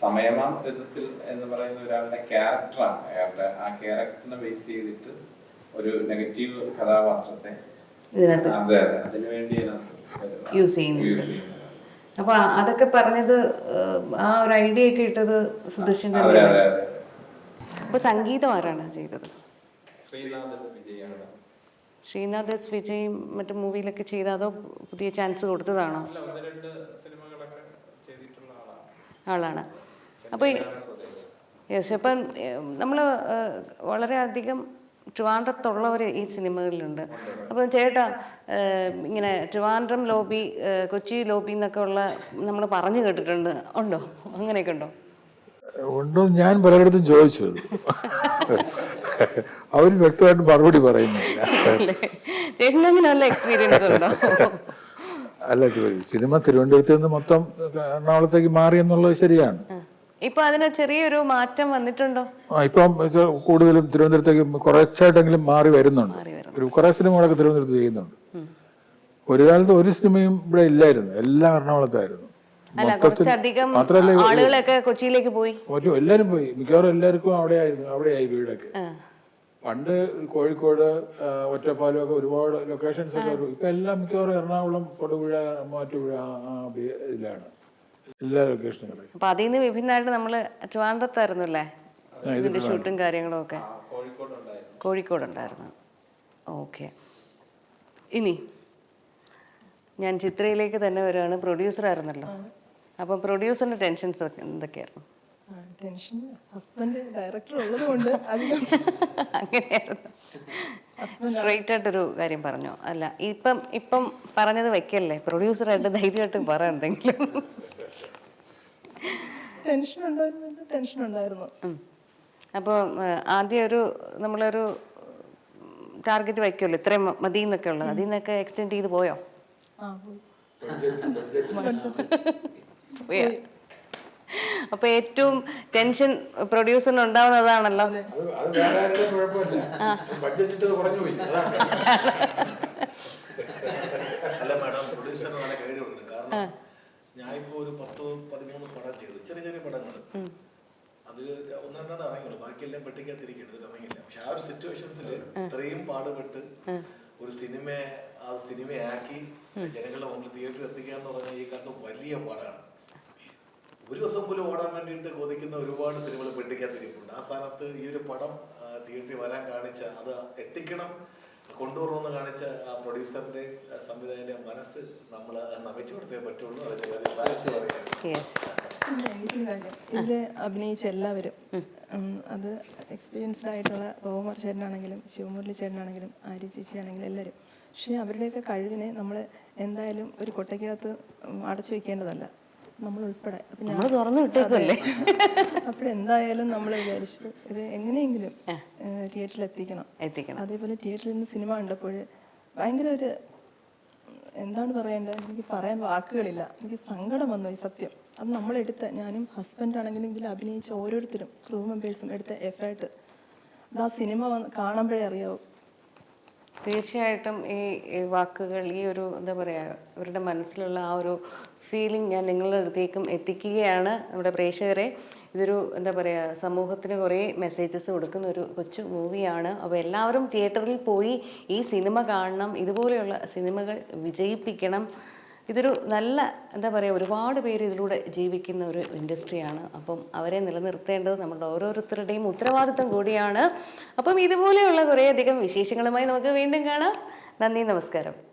[SPEAKER 2] സമയമാം രഥത്തിൽ എന്ന് പറയുന്ന ഒരാളുടെ ക്യാരക്ടറാണ് അയാളുടെ. ആ ക്യാരക്ടറിനെ ബേസ് ചെയ്തിട്ട് ഒരു നെഗറ്റീവ് കഥാപാത്രത്തെ അതെ അതെ. അതിനു വേണ്ടി
[SPEAKER 1] യൂസ്
[SPEAKER 2] ചെയ്യുന്നത്
[SPEAKER 1] അപ്പൊ അതൊക്കെ പറഞ്ഞത് ആ ഒരു ഐഡിയ ഒക്കെ ഇട്ടത് സുദർശൻ അപ്പൊ സംഗീതം ആരാണ് ചെയ്തത്?
[SPEAKER 2] ശ്രീനാഥ് എസ് വിജയാണ്.
[SPEAKER 1] ശ്രീനാഥ് എസ് വിജയും മറ്റു മൂവിയിലൊക്കെ ചെയ്ത അതോ പുതിയ ചാൻസ് കൊടുത്തതാണോ?
[SPEAKER 2] ആളാണ്.
[SPEAKER 1] അപ്പൊ അപ്പോൾ യെസ് അപ്പം നമ്മൾ വളരെയധികം ട്രിവാൻഡ്രത്തുള്ളവർ ഈ സിനിമകളിലുണ്ട്. അപ്പം ചേട്ടാ ഇങ്ങനെ ട്രിവാൻഡ്രം ലോബി കൊച്ചി ലോബി എന്നൊക്കെ ഉള്ള നമ്മൾ പറഞ്ഞു കേട്ടിട്ടുണ്ട്. ഉണ്ടോ? അങ്ങനെയൊക്കെ ഉണ്ടോ?
[SPEAKER 4] ഉണ്ടോ ഞാൻ പലയിടത്തും ചോദിച്ചത്. അവർ വ്യക്തമായിട്ട് മറുപടി പറയുന്നില്ല.
[SPEAKER 1] എക്സ്പീരിയൻസ് ഉണ്ടോ?
[SPEAKER 4] അല്ല സിനിമ തിരുവനന്തപുരത്ത് നിന്ന് മൊത്തം എറണാകുളത്തേക്ക് മാറി എന്നുള്ളത് ശരിയാണ്.
[SPEAKER 1] ഇപ്പൊ അതിന് ചെറിയൊരു മാറ്റം വന്നിട്ടുണ്ടോ?
[SPEAKER 4] ഇപ്പം കൂടുതലും തിരുവനന്തപുരത്തേക്ക് കുറച്ചായിട്ടെങ്കിലും മാറി വരുന്നുണ്ട്. ഒരു കുറെ സിനിമകളൊക്കെ തിരുവനന്തപുരത്ത് ചെയ്യുന്നുണ്ട്. ഒരു കാലത്ത് ഒരു സിനിമയും ഇവിടെ ഇല്ലായിരുന്നു. എല്ലാം എറണാകുളത്തായിരുന്നു.
[SPEAKER 1] അല്ല കുറച്ചധികം ആളുകളൊക്കെ കൊച്ചിയിലേക്ക് പോയി.
[SPEAKER 4] എല്ലാരും എല്ലാവരും പോയി. മിക്കവാറും എല്ലാവർക്കും അവിടെയായിരുന്നു അവിടെയായി വീടൊക്കെ. പണ്ട് കോഴിക്കോട് ഒറ്റപ്പാലും ഒക്കെ ഒരുപാട് ലൊക്കേഷൻസ് ഒക്കെ ഇപ്പൊ എല്ലാം മിക്കവാറും എറണാകുളം കൊടുപുഴ മാറ്റുപുഴ ആ ആ ഇതിലാണ്. എല്ലാ ലൊക്കേഷനുകളും
[SPEAKER 1] അപ്പൊ അതിൽ നിന്ന് വിഭിന്നമായിട്ട് നമ്മൾ ട്രിവാൻഡ്രത്തായിരുന്നു അല്ലേ? ഇതിന്റെ ഷൂട്ടും കാര്യങ്ങളും ഒക്കെ. കോഴിക്കോടുണ്ടായിരുന്നു ഓക്കെ. ഇനി ഞാൻ ചിത്രയിലേക്ക് തന്നെ വരികയാണ്. പ്രൊഡ്യൂസർ ആയിരുന്നല്ലോ അപ്പം പ്രൊഡ്യൂസറിന്റെ ടെൻഷൻസ് എന്തൊക്കെയായിരുന്നു?
[SPEAKER 3] ടെൻഷൻ. ഹസ്ബൻഡ് ഡയറക്ടർ ഉള്ളത് കൊണ്ട് അധികം
[SPEAKER 1] അങ്ങനെയായിരുന്നു. സ്ട്രെയിറ്റ് ആയിട്ടൊരു കാര്യം പറഞ്ഞു. അല്ല ഇപ്പം ഇപ്പം പറഞ്ഞത് വെക്കല്ലേ? പ്രൊഡ്യൂസറായിട്ട് ധൈര്യമായിട്ട് പറ എന്തെങ്കിലും.
[SPEAKER 3] ടെൻഷൻ ഉണ്ടായിരുന്നു ടെൻഷൻ ഉണ്ടായിരുന്നു.
[SPEAKER 1] അപ്പോൾ ആദ്യം ഒരു നമ്മളൊരു ടാർഗറ്റ് വയ്ക്കുമല്ലോ ഇത്രയും മതി എന്നൊക്കെ ഉള്ളത് അതിൽ നിന്നൊക്കെ എക്സ്റ്റെൻഡ് ചെയ്ത് പോയോ?
[SPEAKER 3] ആ പോയി.
[SPEAKER 1] പോയോ? അപ്പൊ ഏറ്റവും ടെൻഷൻ പ്രൊഡ്യൂസറിന് ഉണ്ടാവുന്നതാണല്ലോ
[SPEAKER 4] അത് അത്
[SPEAKER 6] അല്ല മാഡം പ്രൊഡ്യൂസറിന് നല്ല കഴിവുണ്ട് കാരണം ഇപ്പോ ഒരു പത്ത് പതിമൂന്ന് പടം ചെയ്തു. ചെറിയ ചെറിയ പടങ്ങൾ. അതിൽ ഒന്നെണ്ണം ഇറങ്ങിയുള്ളൂ. ബാക്കിയെല്ലാം പെട്ടിക്കകത്തിരിക്കുന്നത് ഇറങ്ങില്ല പക്ഷെ ആ ഒരു സിറ്റുവേഷൻസിൽ ഇത്രയും പാടുപെട്ട് ഒരു സിനിമയെ ആ സിനിമയാക്കി ജനങ്ങളുടെ മുമ്പിൽ തിയേറ്ററിൽ എത്തിക്കുക എന്ന് പറഞ്ഞാൽ ഈ കാലത്ത് വലിയ പാടാണ്. ഒരു ദിവസം പോലും ഓടാൻ വേണ്ടിയിട്ട് കൊതിക്കുന്ന ഒരുപാട് സിനിമകൾ പെട്ടിക്കകത്തിരിപ്പുണ്ട്. ആ സ്ഥാനത്ത് ഈ ഒരു പടം തിയേറ്ററിൽ വരാൻ കാണിച്ച അത് എത്തിക്കണം കൊണ്ടുവരണമെന്ന് കാണിച്ച ആ പ്രൊഡ്യൂസറിന്റെ സംവിധായകന്റെ മനസ്സ് നമ്മൾ നമിച്ചു കൊടുത്തേ പറ്റുള്ളൂ.
[SPEAKER 3] ഇതിൽ അഭിനയിച്ച എല്ലാവരും അത് എക്സ്പീരിയൻസ്ഡ് ആയിട്ടുള്ള ഗോകുമാർ ചേട്ടനാണെങ്കിലും ശിവമുരളി ചേട്ടനാണെങ്കിലും ആര്യ ചേച്ചിയാണെങ്കിലും എല്ലാവരും. പക്ഷേ അവരുടെയൊക്കെ കഴിവിനെ നമ്മൾ എന്തായാലും ഒരു കൊട്ടയ്ക്കകത്ത് അടച്ചു വെക്കേണ്ടതല്ല. നമ്മൾ ഉൾപ്പെടെ
[SPEAKER 1] നമ്മൾ തുറന്നു വിട്ടേക്കല്ലേ
[SPEAKER 3] അപ്പോൾ എന്തായാലും നമ്മൾ വിചാരിച്ചു ഇത് എങ്ങനെയെങ്കിലും തിയേറ്ററിൽ എത്തിക്കണം
[SPEAKER 1] എത്തിക്കണം.
[SPEAKER 3] അതേപോലെ തിയേറ്ററിൽ നിന്ന് സിനിമ കണ്ടപ്പോൾ ഭയങ്കര ഒരു എന്താണ് പറയേണ്ടത്? എനിക്ക് പറയാൻ വാക്കുകളില്ല. എനിക്ക് സങ്കടം വന്നു ഈ സത്യം. അത് നമ്മളെടുത്ത ഞാനും ഹസ്ബൻഡാണെങ്കിലും ഇതിൽ അഭിനയിച്ച ഓരോരുത്തരും ക്രൂ മെമ്പേഴ്സും എടുത്ത എഫേർട്ട് അത് ആ സിനിമ കാണുമ്പോഴേ അറിയാവൂ.
[SPEAKER 1] തീർച്ചയായിട്ടും ഈ ഈ വാക്കുകൾ ഈ ഒരു എന്താ പറയുക ഇവരുടെ മനസ്സിലുള്ള ആ ഒരു ഫീലിംഗ് ഞാൻ നിങ്ങളുടെ അടുത്തേക്കും എത്തിക്കുകയാണ്. നമ്മുടെ പ്രേക്ഷകരെ ഇതൊരു എന്താ പറയുക സമൂഹത്തിന് കുറേ മെസ്സേജസ് കൊടുക്കുന്ന ഒരു കൊച്ചു മൂവിയാണ് അപ്പോൾ എല്ലാവരും തിയേറ്ററിൽ പോയി ഈ സിനിമ കാണണം ഇതുപോലെയുള്ള സിനിമകൾ വിജയിപ്പിക്കണം. ഇതൊരു നല്ല എന്താ പറയുക ഒരുപാട് പേര് ഇതിലൂടെ ജീവിക്കുന്ന ഒരു ഇൻഡസ്ട്രിയാണ് അപ്പം അവരെ നിലനിർത്തേണ്ടത് നമ്മുടെ ഓരോരുത്തരുടെയും ഉത്തരവാദിത്വം കൂടിയാണ്. അപ്പം ഇതുപോലെയുള്ള കുറേയധികം വിശേഷങ്ങളുമായി നമുക്ക് വീണ്ടും കാണാം. നന്ദി നമസ്കാരം.